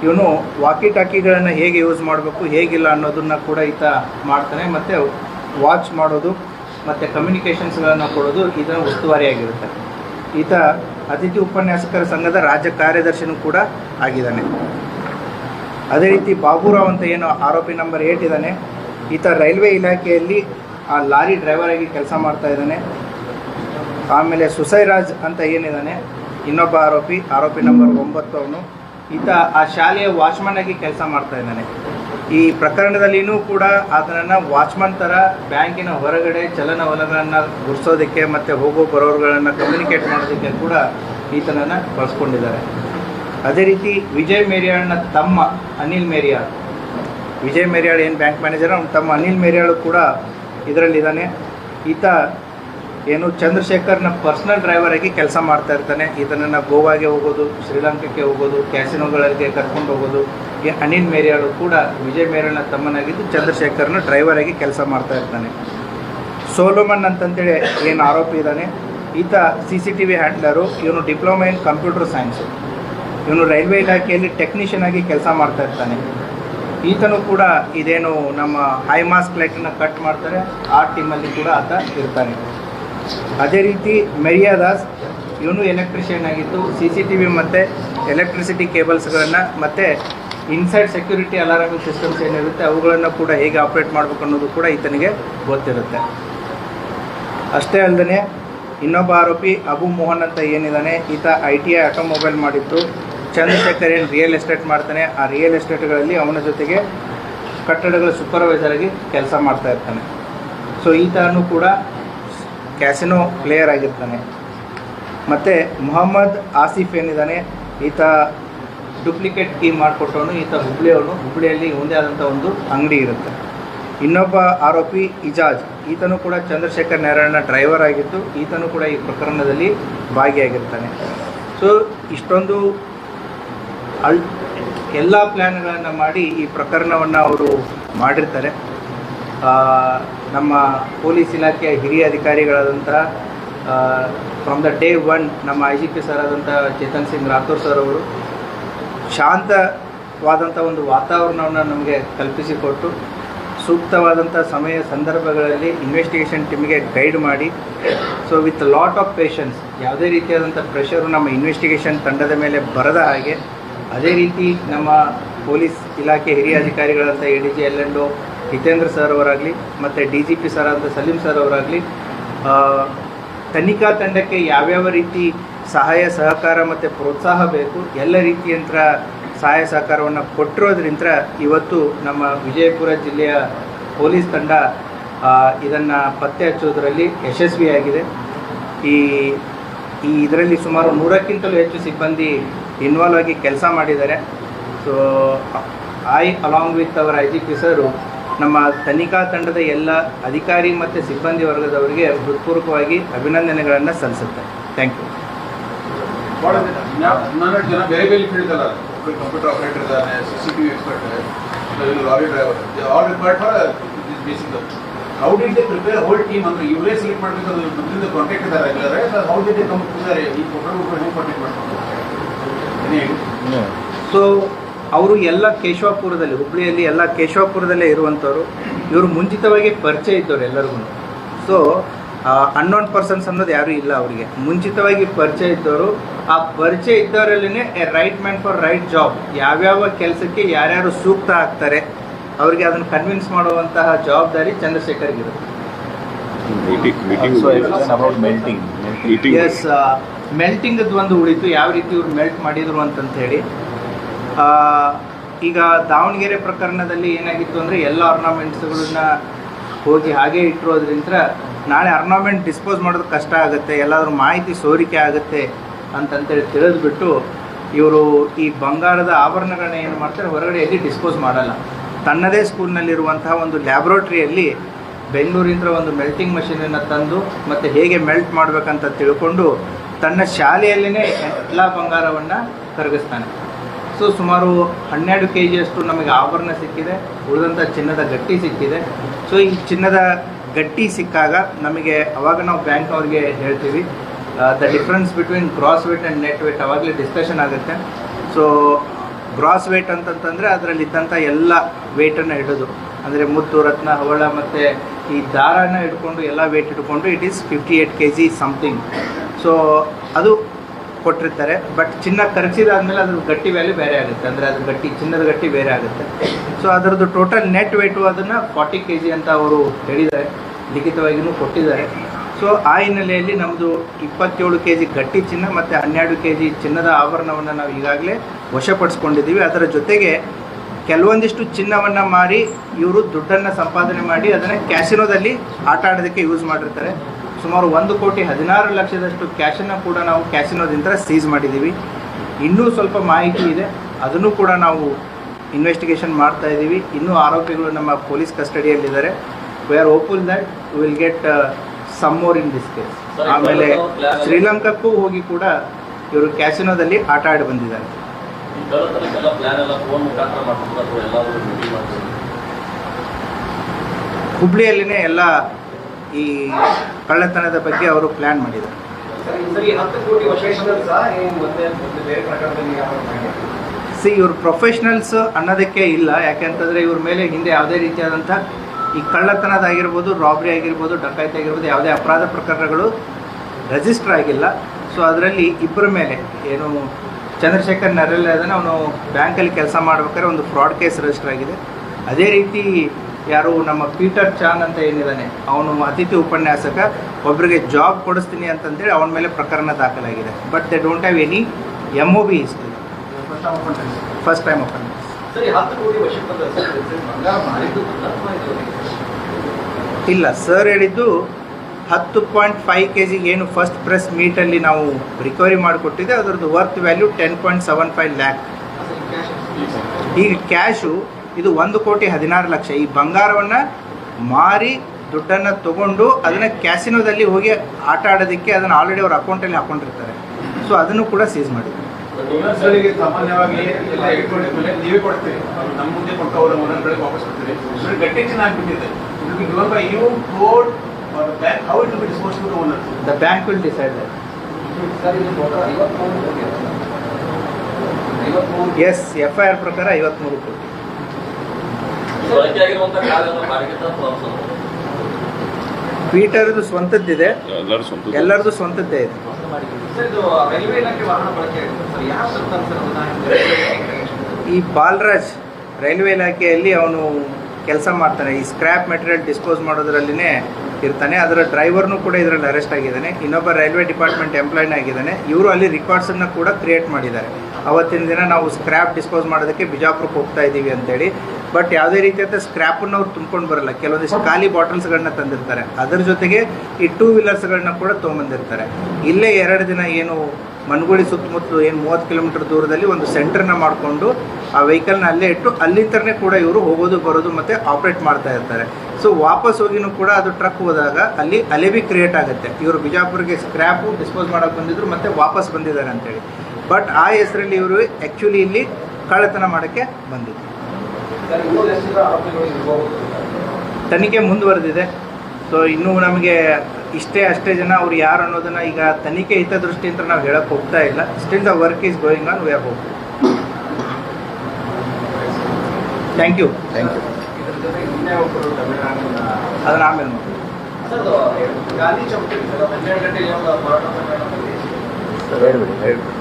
ಇವನು ವಾಕಿ ಟಾಕಿಗಳನ್ನು ಹೇಗೆ ಯೂಸ್ ಮಾಡಬೇಕು, ಹೇಗಿಲ್ಲ ಅನ್ನೋದನ್ನು ಕೂಡ ಈತ ಮಾಡ್ತಾನೆ. ಮತ್ತು ವಾಚ್ ಮಾಡೋದು ಮತ್ತು ಕಮ್ಯುನಿಕೇಷನ್ಸ್ಗಳನ್ನು ಕೊಡೋದು ಇದರ ಉಸ್ತುವಾರಿಯಾಗಿರುತ್ತೆ. ಈತ ಅತಿಥಿ ಉಪನ್ಯಾಸಕರ ಸಂಘದ ರಾಜ್ಯ ಕಾರ್ಯದರ್ಶಿನೂ ಕೂಡ ಆಗಿದ್ದಾನೆ. ಅದೇ ರೀತಿ ಬಾಬುರಾವ್ ಅಂತ ಏನು ಆರೋಪಿ ನಂಬರ್ ಏಟ್ ಇದ್ದಾನೆ. ಈತ ರೈಲ್ವೆ ಇಲಾಖೆಯಲ್ಲಿ ಆ ಲಾರಿ ಡ್ರೈವರ್ ಆಗಿ ಕೆಲಸ ಮಾಡ್ತಾ ಇದ್ದಾನೆ. ಆಮೇಲೆ ಸುಸೈರಾಜ್ ಅಂತ ಏನಿದ್ದಾನೆ, ಇನ್ನೊಬ್ಬ ಆರೋಪಿ ಆರೋಪಿ ನಂಬರ್ ಒಂಬತ್ತು ಅವನು ಈತ ಆ ಶಾಲೆಯ ವಾಚ್ಮನ್ ಆಗಿ ಕೆಲಸ ಮಾಡ್ತಾ ಇದ್ದಾನೆ. ಈ ಪ್ರಕರಣದಲ್ಲಿನೂ ಕೂಡ ಆತನನ್ನು ವಾಚ್ಮನ್ ಥರ ಬ್ಯಾಂಕಿನ ಹೊರಗಡೆ ಚಲನವಲನಗಳನ್ನು ಗುರ್ಸೋದಕ್ಕೆ ಮತ್ತು ಹೋಗೋ ಬರೋರುಗಳನ್ನು ಕಮ್ಯುನಿಕೇಟ್ ಮಾಡೋದಕ್ಕೆ ಕೂಡ ಈತನನ್ನು ಬಳಸ್ಕೊಂಡಿದ್ದಾರೆ. ಅದೇ ರೀತಿ ವಿಜಯ್ ಮೇರಿಯಾಳ್ನ ತಮ್ಮ ಅನಿಲ್ ಮೇರಿಯಾಳ್, ವಿಜಯ್ ಮೇರಿಯಾಳ್ ಏನು ಬ್ಯಾಂಕ್ ಮ್ಯಾನೇಜರ್ ಅವ್ನ ತಮ್ಮ ಅನಿಲ್ ಮೇರಿಯಾಳು ಕೂಡ ಇದರಲ್ಲಿದ್ದಾನೆ. ಈತ ಏನು ಚಂದ್ರಶೇಖರ್ನ ಪರ್ಸ್ನಲ್ ಡ್ರೈವರ್ ಆಗಿ ಕೆಲಸ ಮಾಡ್ತಾ ಇರ್ತಾನೆ. ಈತನನ್ನು ಗೋವಾಗೆ ಹೋಗೋದು, ಶ್ರೀಲಂಕಾಕ್ಕೆ ಹೋಗೋದು, ಕ್ಯಾಸಿನೋಗಳಿಗೆ ಕರ್ಕೊಂಡು ಹೋಗೋದು. ಈ ಅನಿಲ್ ಮೇರಿಯಾಳು ಕೂಡ ವಿಜಯ್ ಮೇರಿಯಾಳ ತಮ್ಮನಾಗಿದ್ದು ಚಂದ್ರಶೇಖರ್ನ ಡ್ರೈವರ್ ಆಗಿ ಕೆಲಸ ಮಾಡ್ತಾ ಇರ್ತಾನೆ. ಸೋಲೋಮನ್ ಅಂತಂತೇಳಿ ಏನು ಆರೋಪಿ ಇದ್ದಾನೆ ಈತ C C T V handler, ಇವನು ಡಿಪ್ಲೊಮಾ ಇನ್ ಕಂಪ್ಯೂಟರ್ ಸೈನ್ಸು. ಇವನು ರೈಲ್ವೆ ಇಲಾಖೆಯಲ್ಲಿ ಟೆಕ್ನಿಷಿಯನ್ ಆಗಿ ಕೆಲಸ ಮಾಡ್ತಾ ಇರ್ತಾನೆ. ಈತನು ಕೂಡ ಇದೇನು ನಮ್ಮ ಹೈ ಮಾಸ್ಕ್ ಲೈಟನ್ನು ಕಟ್ ಮಾಡ್ತಾರೆ. ಆ ಟೀಮಲ್ಲಿ ಕೂಡ ಆತ ಇರ್ತಾನೆ. ಅದೇ ರೀತಿ ಮೆರಿಯಾದಾಸ್ ಇವನು ಎಲೆಕ್ಟ್ರಿಷಿಯನ್ ಆಗಿತ್ತು ಸಿ ಸಿ ಟಿ ವಿ ಮತ್ತು ಎಲೆಕ್ಟ್ರಿಸಿಟಿ ಕೇಬಲ್ಸ್ಗಳನ್ನು ಮತ್ತು ಇನ್ಸೈಡ್ ಸೆಕ್ಯೂರಿಟಿ ಅಲಾರಾಮಿಂಗ್ ಸಿಸ್ಟಮ್ಸ್ ಏನಿರುತ್ತೆ, ಅವುಗಳನ್ನು ಕೂಡ ಹೇಗೆ ಆಪ್ರೇಟ್ ಮಾಡಬೇಕು ಅನ್ನೋದು ಕೂಡ ಈತನಿಗೆ ಗೊತ್ತಿರುತ್ತೆ. ಅಷ್ಟೇ ಅಲ್ಲದೆ ಇನ್ನೊಬ್ಬ ಆರೋಪಿ ಅಬು ಮೋಹನ್ ಅಂತ ಏನಿದ್ದಾನೆ, ಈತ ಐ ಟಿ ಐ ಆಟೋಮೊಬೈಲ್ ಮಾಡಿದ್ದು. ಚಂದ್ರಶೇಖರ್ ಏನು ರಿಯಲ್ ಎಸ್ಟೇಟ್ ಮಾಡ್ತಾನೆ, ಆ ರಿಯಲ್ ಎಸ್ಟೇಟ್ಗಳಲ್ಲಿ ಅವನ ಜೊತೆಗೆ ಕಟ್ಟಡಗಳ ಸೂಪರ್ವೈಸರ್ ಆಗಿ ಕೆಲಸ ಮಾಡ್ತಾ ಇರ್ತಾನೆ. ಸೊ ಈತನೂ ಕೂಡ ಕ್ಯಾಸಿನೋ ಪ್ಲೇಯರ್ ಆಗಿರ್ತಾನೆ ಮತ್ತು ಮೊಹಮ್ಮದ್ ಆಸಿಫ್ ಏನಿದ್ದಾನೆ, ಈತ ಡೂಪ್ಲಿಕೇಟ್ ಟೀಮ್ ಮಾಡಿಕೊಟ್ಟವನು, ಈತ ಹುಬ್ಳಿಯವನು. ಹುಬ್ಳಿಯಲ್ಲಿ ಒಂದೇ ಆದಂಥ ಒಂದು ಅಂಗಡಿ ಇರುತ್ತೆ. ಇನ್ನೊಬ್ಬ ಆರೋಪಿ ಇಜಾಜ್. ಈತನು ಕೂಡ ಚಂದ್ರಶೇಖರ್ ನಾರಾಯಣ ಡ್ರೈವರ್ ಆಗಿದ್ದು, ಈತನು ಕೂಡ ಈ ಪ್ರಕರಣದಲ್ಲಿ ಭಾಗಿಯಾಗಿರ್ತಾನೆ. ಸೊ ಇಷ್ಟೊಂದು ಅಲ್ ಎಲ್ಲ ಪ್ಲ್ಯಾನ್ಗಳನ್ನು ಮಾಡಿ ಈ ಪ್ರಕರಣವನ್ನು ಅವರು ಮಾಡಿರ್ತಾರೆ. ನಮ್ಮ ಪೊಲೀಸ್ ಇಲಾಖೆಯ ಹಿರಿಯ ಅಧಿಕಾರಿಗಳಾದಂತಹ ಫ್ರಮ್ ದ ಡೇ ಒನ್ ನಮ್ಮ ಐ ಜಿ ಪಿ ಸರ್ ಆದಂಥ ಚೇತನ್ ಸಿಂಗ್ ರಾಥೋರ್ ಸರ್ ಅವರು ಶಾಂತವಾದಂಥ ಒಂದು ವಾತಾವರಣವನ್ನು ನಮಗೆ ಕಲ್ಪಿಸಿಕೊಟ್ಟು ಸೂಕ್ತವಾದಂಥ ಸಮಯ ಸಂದರ್ಭಗಳಲ್ಲಿ ಇನ್ವೆಸ್ಟಿಗೇಷನ್ ಟೀಮ್ಗೆ ಗೈಡ್ ಮಾಡಿ so with lot of patience ಯಾವುದೇ ರೀತಿಯಾದಂಥ ಪ್ರೆಷರು ನಮ್ಮ ಇನ್ವೆಸ್ಟಿಗೇಷನ್ ತಂಡದ ಮೇಲೆ ಬರದ ಹಾಗೆ, ಅದೇ ರೀತಿ ನಮ್ಮ ಪೊಲೀಸ್ ಇಲಾಖೆ ಹಿರಿಯ ಅಧಿಕಾರಿಗಳಂತ A D G L and Hitendra sir ಅವರಾಗಲಿ, ಮತ್ತು ಡಿ ಜಿ ಪಿ ಸರ್ ಆದ ಸಲೀಂ ಸರ್ ಅವರಾಗಲಿ ತನಿಖಾ ತಂಡಕ್ಕೆ ಯಾವ್ಯಾವ ರೀತಿ ಸಹಾಯ, ಸಹಕಾರ ಮತ್ತು ಪ್ರೋತ್ಸಾಹ ಬೇಕು, ಎಲ್ಲ ರೀತಿಯಂತ್ರ ಸಹಾಯ, ಸಹಕಾರವನ್ನು ಕೊಟ್ಟಿರೋದ್ರಿಂದ ಇವತ್ತು ನಮ್ಮ ವಿಜಯಪುರ ಜಿಲ್ಲೆಯ ಪೊಲೀಸ್ ತಂಡ ಇದನ್ನು ಪತ್ತೆ ಹಚ್ಚೋದ್ರಲ್ಲಿ ಯಶಸ್ವಿಯಾಗಿದೆ ಈ ಈ ಇದರಲ್ಲಿ ಸುಮಾರು ನೂರಕ್ಕಿಂತಲೂ ಹೆಚ್ಚು ಸಿಬ್ಬಂದಿ ಇನ್ವಾಲ್ವ್ ಆಗಿ ಕೆಲಸ ಮಾಡಿದ್ದಾರೆ. So I along with our I G P sir ನಮ್ಮ ತನಿಖಾ ತಂಡದ ಎಲ್ಲ ಅಧಿಕಾರಿ ಮತ್ತು ಸಿಬ್ಬಂದಿ ವರ್ಗದವರಿಗೆ ಹೃತ್ಪೂರ್ವಕವಾಗಿ ಅಭಿನಂದನೆಗಳನ್ನು ಸಲ್ಲಿಸುತ್ತೆ ಥ್ಯಾಂಕ್ ಯು ಭಾಳ ಹನ್ನೆರಡು ಜನ ಬೇರೆ ಬೇರೆ ಫೀಲ್ಡ್ ಅಲ್ಲ. ಕಂಪ್ಯೂಟರ್ ಆಪರೇಟರ್ ಇದ್ದಾನೆ C C T V expert lorry driver all required for basic how did they prepare whole team ಅಂದ್ರೆ ಇವರೇ ಸೆಲೆಕ್ಟ್ ಮಾಡಬೇಕಾದ್ರೆ ಮೊದಲಿಂದ ಕಾಂಟ್ಯಾಕ್ಟ್ ಇದ್ದಾರೆ ಇದ್ದಾರೆ ಹೌ ಡಿಡ್ ದೇ ಕಮ್ ಇದ್ದಾರೆ ಈ ಒಬ್ಬರೊಬ್ಬರು ಹೆಂಗೆ ಕಾಂಟ್ಯಾಕ್ಟ್ ಮಾಡ್ಕೊಂಡು ಸೊ ಅವರು ಎಲ್ಲ ಕೇಶವಾಪುರದಲ್ಲಿ ಹುಬ್ಳಿಯಲ್ಲಿ ಎಲ್ಲ ಕೇಶವಾಪುರದಲ್ಲೇ ಇರುವಂಥವ್ರು ಇವರು ಮುಂಚಿತವಾಗಿ ಪರಿಚಯ ಇದ್ದವ್ರು ಎಲ್ಲರಿಗೂ. ಸೊ ಅನ್ನೋನ್ ಪರ್ಸನ್ಸ್ ಅನ್ನೋದು ಯಾರೂ ಇಲ್ಲ ಅವರಿಗೆ. ಮುಂಚಿತವಾಗಿ ಪರಿಚಯ ಇದ್ದವರು ಆ ಪರಿಚಯ ಇದ್ದವರಲ್ಲಿನೇ a right man for right job ಯಾವ್ಯಾವ ಕೆಲಸಕ್ಕೆ ಯಾರ್ಯಾರು ಸೂಕ್ತ ಆಗ್ತಾರೆ ಅವರಿಗೆ ಅದನ್ನು ಕನ್ವಿನ್ಸ್ ಮಾಡುವಂತಹ ಜವಾಬ್ದಾರಿ ಚಂದ್ರಶೇಖರ್ಗಿರುತ್ತೆ. ಎಸ್ ಮೆಲ್ಟಿಂಗದ್ದು ಒಂದು ಉಳಿತು. ಯಾವ ರೀತಿ ಇವ್ರು ಮೆಲ್ಟ್ ಮಾಡಿದ್ರು ಅಂತಂತ ಹೇಳಿ ಈಗ ದಾವಣಗೆರೆ ಪ್ರಕರಣದಲ್ಲಿ ಏನಾಗಿತ್ತು ಅಂದರೆ ಎಲ್ಲ ಆರ್ನಮೆಂಟ್ಸ್ಗಳನ್ನ ಹೋಗಿ ಹಾಗೆ ಇಟ್ಟಿರೋದ್ರಿಂದ ನಾಳೆ ಆರ್ನಮೆಂಟ್ ಡಿಸ್ಪೋಸ್ ಮಾಡೋದು ಕಷ್ಟ ಆಗುತ್ತೆ, ಎಲ್ಲಾದರೂ ಮಾಹಿತಿ ಸೋರಿಕೆ ಆಗುತ್ತೆ ಅಂತಂತೇಳಿ ತಿಳಿದ್ಬಿಟ್ಟು ಇವರು ಈ ಬಂಗಾರದ ಆಭರಣಗಳನ್ನ ಏನು ಮಾಡ್ತಾರೆ, ಹೊರಗಡೆ ಎಲ್ಲಿ ಡಿಸ್ಪೋಸ್ ಮಾಡಲ್ಲ. ತನ್ನದೇ ಸ್ಕೂಲ್ನಲ್ಲಿರುವಂತಹ ಒಂದು ಲ್ಯಾಬ್ರೋಟ್ರಿಯಲ್ಲಿ ಬೆಂಗಳೂರಿಂದ ಒಂದು ಮೆಲ್ಟಿಂಗ್ ಮಷೀನನ್ನು ತಂದು ಮತ್ತು ಹೇಗೆ ಮೆಲ್ಟ್ ಮಾಡಬೇಕಂತ ತಿಳ್ಕೊಂಡು ತನ್ನ ಶಾಲೆಯಲ್ಲೇ ಎಲ್ಲ ಬಂಗಾರವನ್ನು ಕರಗಿಸ್ತಾನೆ. ಸೊ ಸುಮಾರು ಹನ್ನೆರಡು ಕೆ ಜಿಯಷ್ಟು ನಮಗೆ ಆಭರಣ ಸಿಕ್ಕಿದೆ ಉಳಿದಂಥ ಚಿನ್ನದ ಗಟ್ಟಿ ಸಿಕ್ಕಿದೆ. ಸೊ ಈ ಚಿನ್ನದ ಗಟ್ಟಿ ಸಿಕ್ಕಾಗ ನಮಗೆ ಅವಾಗ ನಾವು ಬ್ಯಾಂಕ್ನವ್ರಿಗೆ ಹೇಳ್ತೀವಿ the difference between gross weight and net weight ಅವಾಗಲೇ ಡಿಸ್ಕಷನ್ ಆಗುತ್ತೆ. ಸೊ ಗ್ರಾಸ್ ವೇಟ್ ಅಂತಂತಂದರೆ ಅದರಲ್ಲಿದ್ದಂಥ ಎಲ್ಲ ವೇಟನ್ನು ಹಿಡಿದು ಅಂದರೆ ಮುತ್ತು, ರತ್ನ, ಹವಳ ಮತ್ತು ಈ ದಾರನ ಹಿಡ್ಕೊಂಡು ಎಲ್ಲ ವೇಟ್ ಹಿಡ್ಕೊಂಡು it is fifty eight K G something so ಅದು ಕೊಟ್ಟಿರ್ತಾರೆ. ಬಟ್ ಚಿನ್ನ ಕರಗಿಸಿದಾದ್ಮೇಲೆ ಅದ್ರ ಗಟ್ಟಿ ವ್ಯಾಲ್ಯೂ ಬೇರೆ ಆಗುತ್ತೆ. ಅಂದರೆ ಅದ್ರ ಗಟ್ಟಿ, ಚಿನ್ನದ ಗಟ್ಟಿ ಬೇರೆ ಆಗುತ್ತೆ. ಸೊ ಅದರದ್ದು ಟೋಟಲ್ ನೆಟ್ ವೆಯ್ಟು ಅದನ್ನು ಫಾರ್ಟಿ ಕೆ ಜಿ ಅಂತ ಅವರು ಹೇಳಿದ್ದಾರೆ. ಲಿಖಿತವಾಗಿಯೂ ಕೊಟ್ಟಿದ್ದಾರೆ. ಸೊ ಆ ಹಿನ್ನೆಲೆಯಲ್ಲಿ ನಮ್ಮದು ಇಪ್ಪತ್ತೇಳು ಕೆ ಜಿ ಗಟ್ಟಿ ಚಿನ್ನ ಮತ್ತು ಹನ್ನೆರಡು ಕೆ ಜಿ ಚಿನ್ನದ ಆಭರಣವನ್ನು ನಾವು ಈಗಾಗಲೇ ವಶಪಡಿಸ್ಕೊಂಡಿದ್ದೀವಿ. ಅದರ ಜೊತೆಗೆ ಕೆಲವೊಂದಿಷ್ಟು ಚಿನ್ನವನ್ನು ಮಾರಿ ಇವರು ದುಡ್ಡನ್ನು ಸಂಪಾದನೆ ಮಾಡಿ ಅದನ್ನು ಕ್ಯಾಸಿನೋದಲ್ಲಿ ಆಟ ಆಡೋದಕ್ಕೆ ಯೂಸ್ ಮಾಡಿರ್ತಾರೆ. ಸುಮಾರು ಒಂದು ಕೋಟಿ ಹದಿನಾರು ಲಕ್ಷದಷ್ಟು ಕ್ಯಾಶನ್ನು ಕೂಡ ನಾವು ಕ್ಯಾಸಿನೋದಿಂದ ಸೀಸ್ ಮಾಡಿದ್ದೀವಿ. ಇನ್ನೂ ಸ್ವಲ್ಪ ಮಾಹಿತಿ ಇದೆ. ಅದನ್ನು ಕೂಡ ನಾವು ಇನ್ವೆಸ್ಟಿಗೇಷನ್ ಮಾಡ್ತಾ ಇದ್ದೀವಿ. ಇನ್ನೂ ಆರೋಪಿಗಳು ನಮ್ಮ police ಕಸ್ಟಡಿಯಲ್ಲಿದ್ದಾರೆ. We are open that will get some more in this case ಆಮೇಲೆ ಶ್ರೀಲಂಕಾಕ್ಕೂ ಹೋಗಿ ಕೂಡ ಇವರು ಕ್ಯಾಸಿನೋದಲ್ಲಿ ಆಟ ಆಡಿ ಬಂದಿದ್ದಾರೆ. ಹುಬ್ಳಿಯಲ್ಲಿನೇ ಎಲ್ಲ ಈ ಕಳ್ಳತನದ ಬಗ್ಗೆ ಅವರು ಪ್ಲ್ಯಾನ್ ಯಾವ ಸಿ ಇವ್ರು ಪ್ರೊಫೆಷ್ನಲ್ಸ್ ಅನ್ನೋದಕ್ಕೆ ಇಲ್ಲ. ಯಾಕೆಂತಂದರೆ ಇವ್ರ ಮೇಲೆ ಹಿಂದೆ ಯಾವುದೇ ರೀತಿಯಾದಂಥ ಈ ಕಳ್ಳತನದಾಗಿರ್ಬೋದು ರಾಬ್ರಿ ಆಗಿರ್ಬೋದು, ಡಕಾಯಿತಿ ಆಗಿರ್ಬೋದು, ಯಾವುದೇ ಅಪರಾಧ ಪ್ರಕರಣಗಳು ರಿಜಿಸ್ಟರ್ ಆಗಿಲ್ಲ. ಸೊ ಅದರಲ್ಲಿ ಇಬ್ಬರ ಮೇಲೆ ಏನು ಚಂದ್ರಶೇಖರ್ ನರಲ್ಲಿ ಅದನ್ನು ಅವನು ಬ್ಯಾಂಕಲ್ಲಿ ಕೆಲಸ ಮಾಡ್ಬೇಕಾದ್ರೆ ಒಂದು ಫ್ರಾಡ್ ಕೇಸ್ ರಿಜಿಸ್ಟರ್ ಆಗಿದೆ. ಅದೇ ರೀತಿ ಯಾರು ನಮ್ಮ ಪೀಟರ್ ಚಾನ್ ಅಂತ ಏನಿದ್ದಾನೆ ಅವನು ಅತಿಥಿ ಉಪನ್ಯಾಸಕ ಒಬ್ಬರಿಗೆ ಜಾಬ್ ಕೊಡಿಸ್ತೀನಿ ಅಂತಂದೇಳಿ ಅವನ ಮೇಲೆ ಪ್ರಕರಣ ದಾಖಲಾಗಿದೆ. But they don't have any M O B history first time open ಇಲ್ಲ ಸರ್ ಹೇಳಿದ್ದು ಹತ್ತು ಪಾಯಿಂಟ್ ಫೈವ್ ಕೆ ಜಿಗೆ ಏನು ಫಸ್ಟ್ ಪ್ರೆಸ್ ಮೀಟಲ್ಲಿ ನಾವು ರಿಕವರಿ ಮಾಡಿಕೊಟ್ಟಿದ್ದೆ ಅದರದ್ದು worth value ten point seven five lakh ಈಗ ಕ್ಯಾಶು ಇದು ಒಂದು ಕೋಟಿ ಹದಿನಾರು ಲಕ್ಷ. ಈ ಬಂಗಾರವನ್ನು ಮಾರಿ ದುಡ್ಡನ್ನು ತಗೊಂಡು ಅದನ್ನು ಕ್ಯಾಸಿನೋದಲ್ಲಿ ಹೋಗಿ ಆಟ ಆಡೋದಕ್ಕೆ ಅದನ್ನು ಆಲ್ರೆಡಿ ಅವ್ರ ಅಕೌಂಟಲ್ಲಿ ಹಾಕೊಂಡಿರ್ತಾರೆ. ಸೊ ಅದನ್ನು ಕೂಡ ಸೀಸ್ ಮಾಡಿದ್ರು. The bank will decide S F I R ಪ್ರಕಾರ ಐವತ್ಮೂರು ಕೋಟಿ. ಪೀಟರ್ದು ಸ್ವಂತದ್ದಿದೆ. ಎಲ್ಲರೂ ಸ್ವಂತ ಎಲ್ಲರದು ಸ್ವಂತದ್ದೇ ಇದೆ. ಈ ಬಾಲರಾಜ್ ರೈಲ್ವೆ ಇಲಾಖೆಯಲ್ಲಿ ಅವನು ಕೆಲಸ ಮಾಡ್ತಾನೆ. ಈ ಸ್ಕ್ರ್ಯಾಪ್ ಮೆಟೀರಿಯಲ್ ಡಿಸ್ಪೋಸ್ ಮಾಡೋದ್ರಲ್ಲಿನೇ ಇರ್ತಾನೆ. ಅದರ ಡ್ರೈವರ್ನು ಕೂಡ ಇದರಲ್ಲಿ ಅರೆಸ್ಟ್ ಆಗಿದ್ದಾನೆ. ಇನ್ನೊಬ್ಬ ರೈಲ್ವೆ ಡಿಪಾರ್ಟ್ಮೆಂಟ್ ಎಂಪ್ಲಾಯ್ನ ಆಗಿದ್ದಾನೆ. ಇವರು ಅಲ್ಲಿ ರೆಕಾರ್ಡ್ಸನ್ನು ಕೂಡ ಕ್ರಿಯೇಟ್ ಮಾಡಿದ್ದಾರೆ. ಅವತ್ತಿನ ದಿನ ನಾವು ಸ್ಕ್ರ್ಯಾಪ್ ಡಿಸ್ಪೋಸ್ ಮಾಡೋದಕ್ಕೆ ಬಿಜಾಪುರಕ್ಕೆ ಹೋಗ್ತಾ ಇದ್ದೀವಿ ಅಂತೇಳಿ ಬಟ್ ಯಾವುದೇ ರೀತಿಯಾದ ಸ್ಕ್ರ್ಯಾಪನ್ನು ಅವ್ರು ತುಂಬ್ಕೊಂಡು ಬರಲ್ಲ. ಕೆಲವೊಂದಿಷ್ಟು ಖಾಲಿ ಬಾಟಲ್ಸ್ಗಳನ್ನ ತಂದಿರ್ತಾರೆ. ಅದರ ಜೊತೆಗೆ ಈ ಟೂ ವೀಲರ್ಸ್ಗಳನ್ನ ಕೂಡ ತೊಗೊಂಬಂದಿರ್ತಾರೆ. ಇಲ್ಲೇ ಎರಡು ದಿನ ಏನು ಮನ್ಗುಳಿ ಸುತ್ತಮುತ್ತಲು ಏನು ಮೂವತ್ತು ಕಿಲೋಮೀಟರ್ ದೂರದಲ್ಲಿ ಒಂದು ಸೆಂಟರ್ನ ಮಾಡಿಕೊಂಡು ಆ ವೆಹಿಕಲ್ನ ಅಲ್ಲೇ ಇಟ್ಟು ಅಲ್ಲಿಂದನೇ ಕೂಡ ಇವರು ಹೋಗೋದು ಬರೋದು ಮತ್ತು ಆಪ್ರೇಟ್ ಮಾಡ್ತಾ ಇರ್ತಾರೆ. ಸೊ ವಾಪಸ್ ಹೋಗಿನೂ ಕೂಡ ಅದು ಟ್ರಕ್ ಹೋದಾಗ ಅಲ್ಲಿ ಅಲೆಬಿ ಕ್ರಿಯೇಟ್ ಆಗುತ್ತೆ. ಇವರು ಬಿಜಾಪುರ್ಗೆ ಸ್ಕ್ರ್ಯಾಪು ಡಿಸ್ಪೋಸ್ ಮಾಡೋಕೆ ಬಂದಿದ್ರು ಮತ್ತು ವಾಪಸ್ ಬಂದಿದ್ದಾರೆ ಅಂತೇಳಿ. ಬಟ್ ಆ ಹೆಸರಲ್ಲಿ ಇವರು ಆ್ಯಕ್ಚುಲಿ ಇಲ್ಲಿ ಕಳ್ಳತನ ಮಾಡೋಕ್ಕೆ ಬಂದಿದ್ರು ಸರ್ ಇನ್ನೂ ಎಷ್ಟು ಆರೋಪಿಗಳು ಇರಬಹುದು ತನಿಖೆ ಮುಂದುವರೆದಿದೆ. ಸೊ ಇನ್ನೂ ನಮಗೆ ಇಷ್ಟೇ ಅಷ್ಟೇ ಜನ ಅವ್ರು ಯಾರು ಅನ್ನೋದನ್ನ ಈಗ ತನಿಖೆ ಹಿತದೃಷ್ಟಿಯಿಂದ ನಾವು ಹೇಳಕ್ಕೆ ಹೋಗ್ತಾ ಇಲ್ಲ. Still the work is going on we are hope thank you thank you ಅದನ್ನ ಆಮೇಲೆ ಹೇಳ್ಬಿಡಿ ಹೇಳ್ಬಿಡಿ. ಅದು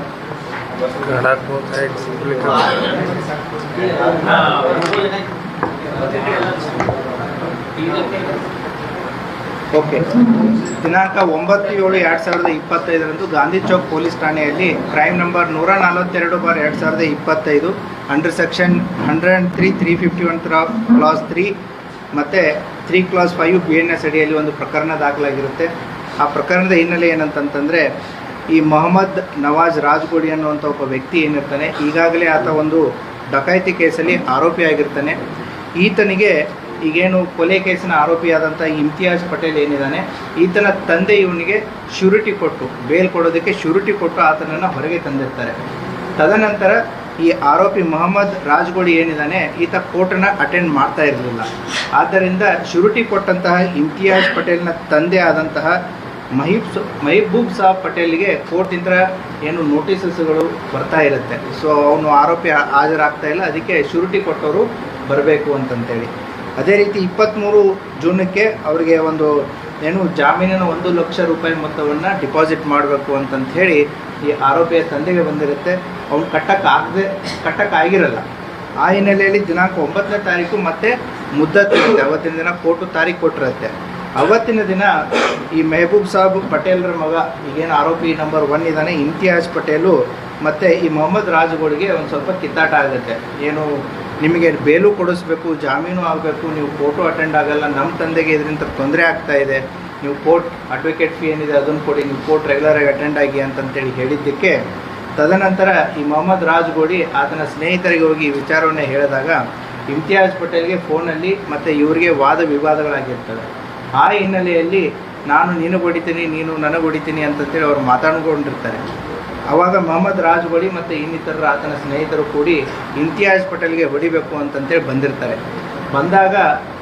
रिपब्लिक आहे रिपब्लिक ಸ್ಟಾರ್ಟ್ ಮಾಡಲಾ ಓಕೆ ದಿನಾಂಕ ಒಂಬತ್ತು ಏಳು ಎರಡು ಸಾವಿರದ ಇಪ್ಪತ್ತೈದರಂದು ಗಾಂಧಿ ಚೌಕ್ ಪೊಲೀಸ್ ಠಾಣೆಯಲ್ಲಿ ಕ್ರೈಮ್ ನಂಬರ್ ನೂರ ನಲವತ್ತೆರಡು ಬಾರ್ ಎರಡು ಸಾವಿರದ ಇಪ್ಪತ್ತೈದು under section hundred and three three fifty one three clause three ಮತ್ತು three clause five B N S ಅಡಿಯಲ್ಲಿ ಒಂದು ಪ್ರಕರಣ ದಾಖಲಾಗಿರುತ್ತೆ ಆ ಪ್ರಕರಣದ ಹಿನ್ನೆಲೆ ಏನಂತಂತಂದರೆ ಈ ಮೊಹಮ್ಮದ್ ನವಾಜ್ ರಾಜ್ಗೋಡಿ ಅನ್ನುವಂಥ ಒಬ್ಬ ವ್ಯಕ್ತಿ ಏನಿರ್ತಾನೆ, ಈಗಾಗಲೇ ಆತ ಒಂದು ಡಕಾಯಿತಿ ಕೇಸಲ್ಲಿ ಆರೋಪಿಯಾಗಿರ್ತಾನೆ ಈತನಿಗೆ ಈಗೇನು ಕೊಲೆ ಕೇಸಿನ ಆರೋಪಿಯಾದಂಥ ಇಮ್ತಿಯಾಜ್ ಪಟೇಲ್ ಏನಿದ್ದಾನೆ ಈತನ ತಂದೆ ಇವನಿಗೆ ಶ್ಯೂರಿಟಿ ಕೊಟ್ಟು, ಬೇಲ್ ಕೊಡೋದಕ್ಕೆ ಶ್ಯೂರಿಟಿ ಕೊಟ್ಟು ಆತನನ್ನು ಹೊರಗೆ ತಂದಿರ್ತಾರೆ. ತದನಂತರ ಈ ಆರೋಪಿ ಮೊಹಮ್ಮದ್ ರಾಜ್ಗೋಡಿ ಏನಿದ್ದಾನೆ ಈತ ಕೋರ್ಟನ್ನು ಅಟೆಂಡ್ ಮಾಡ್ತಾ ಇರಲಿಲ್ಲ. ಆದ್ದರಿಂದ ಶ್ಯೂರಿಟಿ ಕೊಟ್ಟಂತಹ ಇಮ್ತಿಯಾಜ್ ಪಟೇಲ್ನ ತಂದೆ ಆದಂತಹ ಮಹೀಬ್ ಮಹಿಬೂಬ್ ಸಾಬ್ ಪಟೇಲ್ಗೆ ಕೋರ್ಟಿಂದ ಏನು ನೋಟಿಸಸ್ಗಳು ಬರ್ತಾ ಇರುತ್ತೆ. ಸೊ ಅವನು ಆರೋಪಿ ಹಾಜರಾಗ್ತಾ ಇಲ್ಲ. ಅದಕ್ಕೆ ಶ್ಯೂರಿಟಿ ಕೊಟ್ಟವರು ಬರಬೇಕು ಅಂತಂತೇಳಿ. ಅದೇ ರೀತಿ ಇಪ್ಪತ್ತ್ಮೂರು ಜೂನಕ್ಕೆ ಅವರಿಗೆ ಒಂದು ಏನು ಜಾಮೀನಿನ ಒಂದು ಲಕ್ಷ ರೂಪಾಯಿ ಮೊತ್ತವನ್ನು ಡಿಪಾಸಿಟ್ ಮಾಡಬೇಕು ಅಂತಂತ ಹೇಳಿ ಈ ಆರೋಪಿಯ ತಂದೆಗೆ ಬಂದಿರುತ್ತೆ. ಅವ್ನು ಕಟ್ಟಕ್ಕಾಗದೆ ಕಟ್ಟಕ್ಕಾಗಿರಲ್ಲ ಆ ಹಿನ್ನೆಲೆಯಲ್ಲಿ ದಿನಾಂಕ ಒಂಬತ್ತನೇ ತಾರೀಕು ಮತ್ತೆ ಮುದ್ದತ್ತಿರುತ್ತೆ. ಅವತ್ತಿನ ದಿನ ಕೋರ್ಟು ತಾರೀಕು ಕೊಟ್ಟಿರುತ್ತೆ. ಅವತ್ತಿನ ದಿನ ಈ ಮೆಹಬೂಬ್ ಸಾಬ್ ಪಟೇಲ್ರ ಮಗ, ಈಗೇನು ಆರೋಪಿ ನಂಬರ್ ಒನ್ ಇದ್ದಾನೆ, ಇಮ್ತಿಯಾಜ್ ಪಟೇಲು, ಮತ್ತು ಈ ಮೊಹಮ್ಮದ್ ರಾಜ್ಗಳಿಗೆ ಒಂದು ಸ್ವಲ್ಪ ಕಿತ್ತಾಟ ಆಗುತ್ತೆ. ಏನು, ನಿಮಗೆ ಬೇಲು ಕೊಡಿಸ್ಬೇಕು, ಜಾಮೀನು ಆಗಬೇಕು, ನೀವು ಕೋರ್ಟು ಅಟೆಂಡ್ ಆಗಲ್ಲ ನಮ್ಮ ತಂದೆಗೆ ಇದರಿಂದ ತೊಂದರೆ ಆಗ್ತಾ ಇದೆ. ನೀವು ಕೋರ್ಟ್ ಅಡ್ವೊಕೇಟ್ ಫೀ ಏನಿದೆ ಅದನ್ನು ಕೊಡಿ, ನೀವು ಕೋರ್ಟ್ ರೆಗ್ಯುಲರಾಗಿ ಅಟೆಂಡ್ ಆಗಿ ಅಂತಂತೇಳಿ ಹೇಳಿದ್ದಕ್ಕೆ, ತದನಂತರ ಈ ಮೊಹಮ್ಮದ್ ರಾಜ್ಗೋಡಿ ಆತನ ಸ್ನೇಹಿತರಿಗೆ ಹೋಗಿ ಈ ವಿಚಾರವನ್ನು ಹೇಳಿದಾಗ, ಇಮ್ತಿಯಾಜ್ ಪಟೇಲ್ಗೆ ಫೋನಲ್ಲಿ ಮತ್ತು ಇವರಿಗೆ ವಾದ ವಿವಾದಗಳಾಗಿರ್ತವೆ. ಆ ಹಿನ್ನೆಲೆಯಲ್ಲಿ ನಾನು ನಿನಗೆ ಹೊಡಿತೀನಿ ನೀನು ನನಗೆ ಹೊಡಿತೀನಿ ಅಂತಂತೇಳಿ ಅವ್ರು ಮಾತಾಡ್ಕೊಂಡಿರ್ತಾರೆ. ಆವಾಗ ಮೊಹಮ್ಮದ್ ರಾಜ್ಗೊಳಿ ಮತ್ತು ಇನ್ನಿತರರು ಆತನ ಸ್ನೇಹಿತರು ಕೂಡಿ ಇಮ್ತಿಯಾಜ್ ಪಟೇಲ್ಗೆ ಹೊಡಿಬೇಕು ಅಂತಂತೇಳಿ ಬಂದಿರ್ತಾರೆ. ಬಂದಾಗ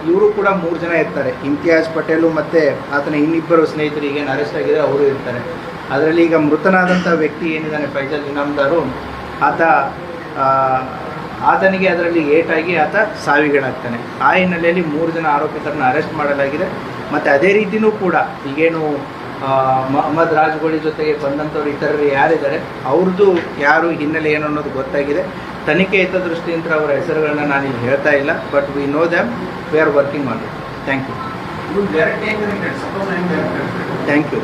ಇವರು ಕೂಡ ಮೂರು ಜನ ಇರ್ತಾರೆ. ಇಮ್ತಿಯಾಜ್ ಪಟೇಲು ಮತ್ತು ಆತನ ಇನ್ನಿಬ್ಬರು ಸ್ನೇಹಿತರು ಈಗೇನು ಅರೆಸ್ಟ್ ಆಗಿದೆ ಅವರು ಇರ್ತಾರೆ. ಅದರಲ್ಲಿ ಈಗ ಮೃತನಾದಂಥ ವ್ಯಕ್ತಿ ಏನಿದ್ದಾನೆ ಫೈಜಲ್ ಇನಾಮ್ದಾರು, ಆತ ಆತನಿಗೆ ಅದರಲ್ಲಿ ಏಟಾಗಿ ಆತ ಸಾವಿಗೀಡಾಗ್ತಾನೆ. ಆ ಹಿನ್ನೆಲೆಯಲ್ಲಿ ಮೂರು ಜನ ಆರೋಪಿತರನ್ನು ಅರೆಸ್ಟ್ ಮಾಡಲಾಗಿದೆ. ಮತ್ತು ಅದೇ ರೀತಿಯೂ ಕೂಡ ಈಗೇನು ಮೊಹಮ್ಮದ್ ರಾಜ್ಗೋಳಿ ಜೊತೆಗೆ ಬಂದಂಥವ್ರು ಇತರರು ಯಾರಿದ್ದಾರೆ ಅವ್ರದ್ದು ಯಾರು ಹಿನ್ನೆಲೆ ಏನು ಅನ್ನೋದು ಗೊತ್ತಾಗಿದೆ. ತನಿಖೆ ಹಿತದೃಷ್ಟಿಯಿಂದ ಅವರ ಹೆಸರುಗಳನ್ನ ನಾನು ಇಲ್ಲಿ ಹೇಳ್ತಾ ಇಲ್ಲ but we know damn we are working on it thank you thank you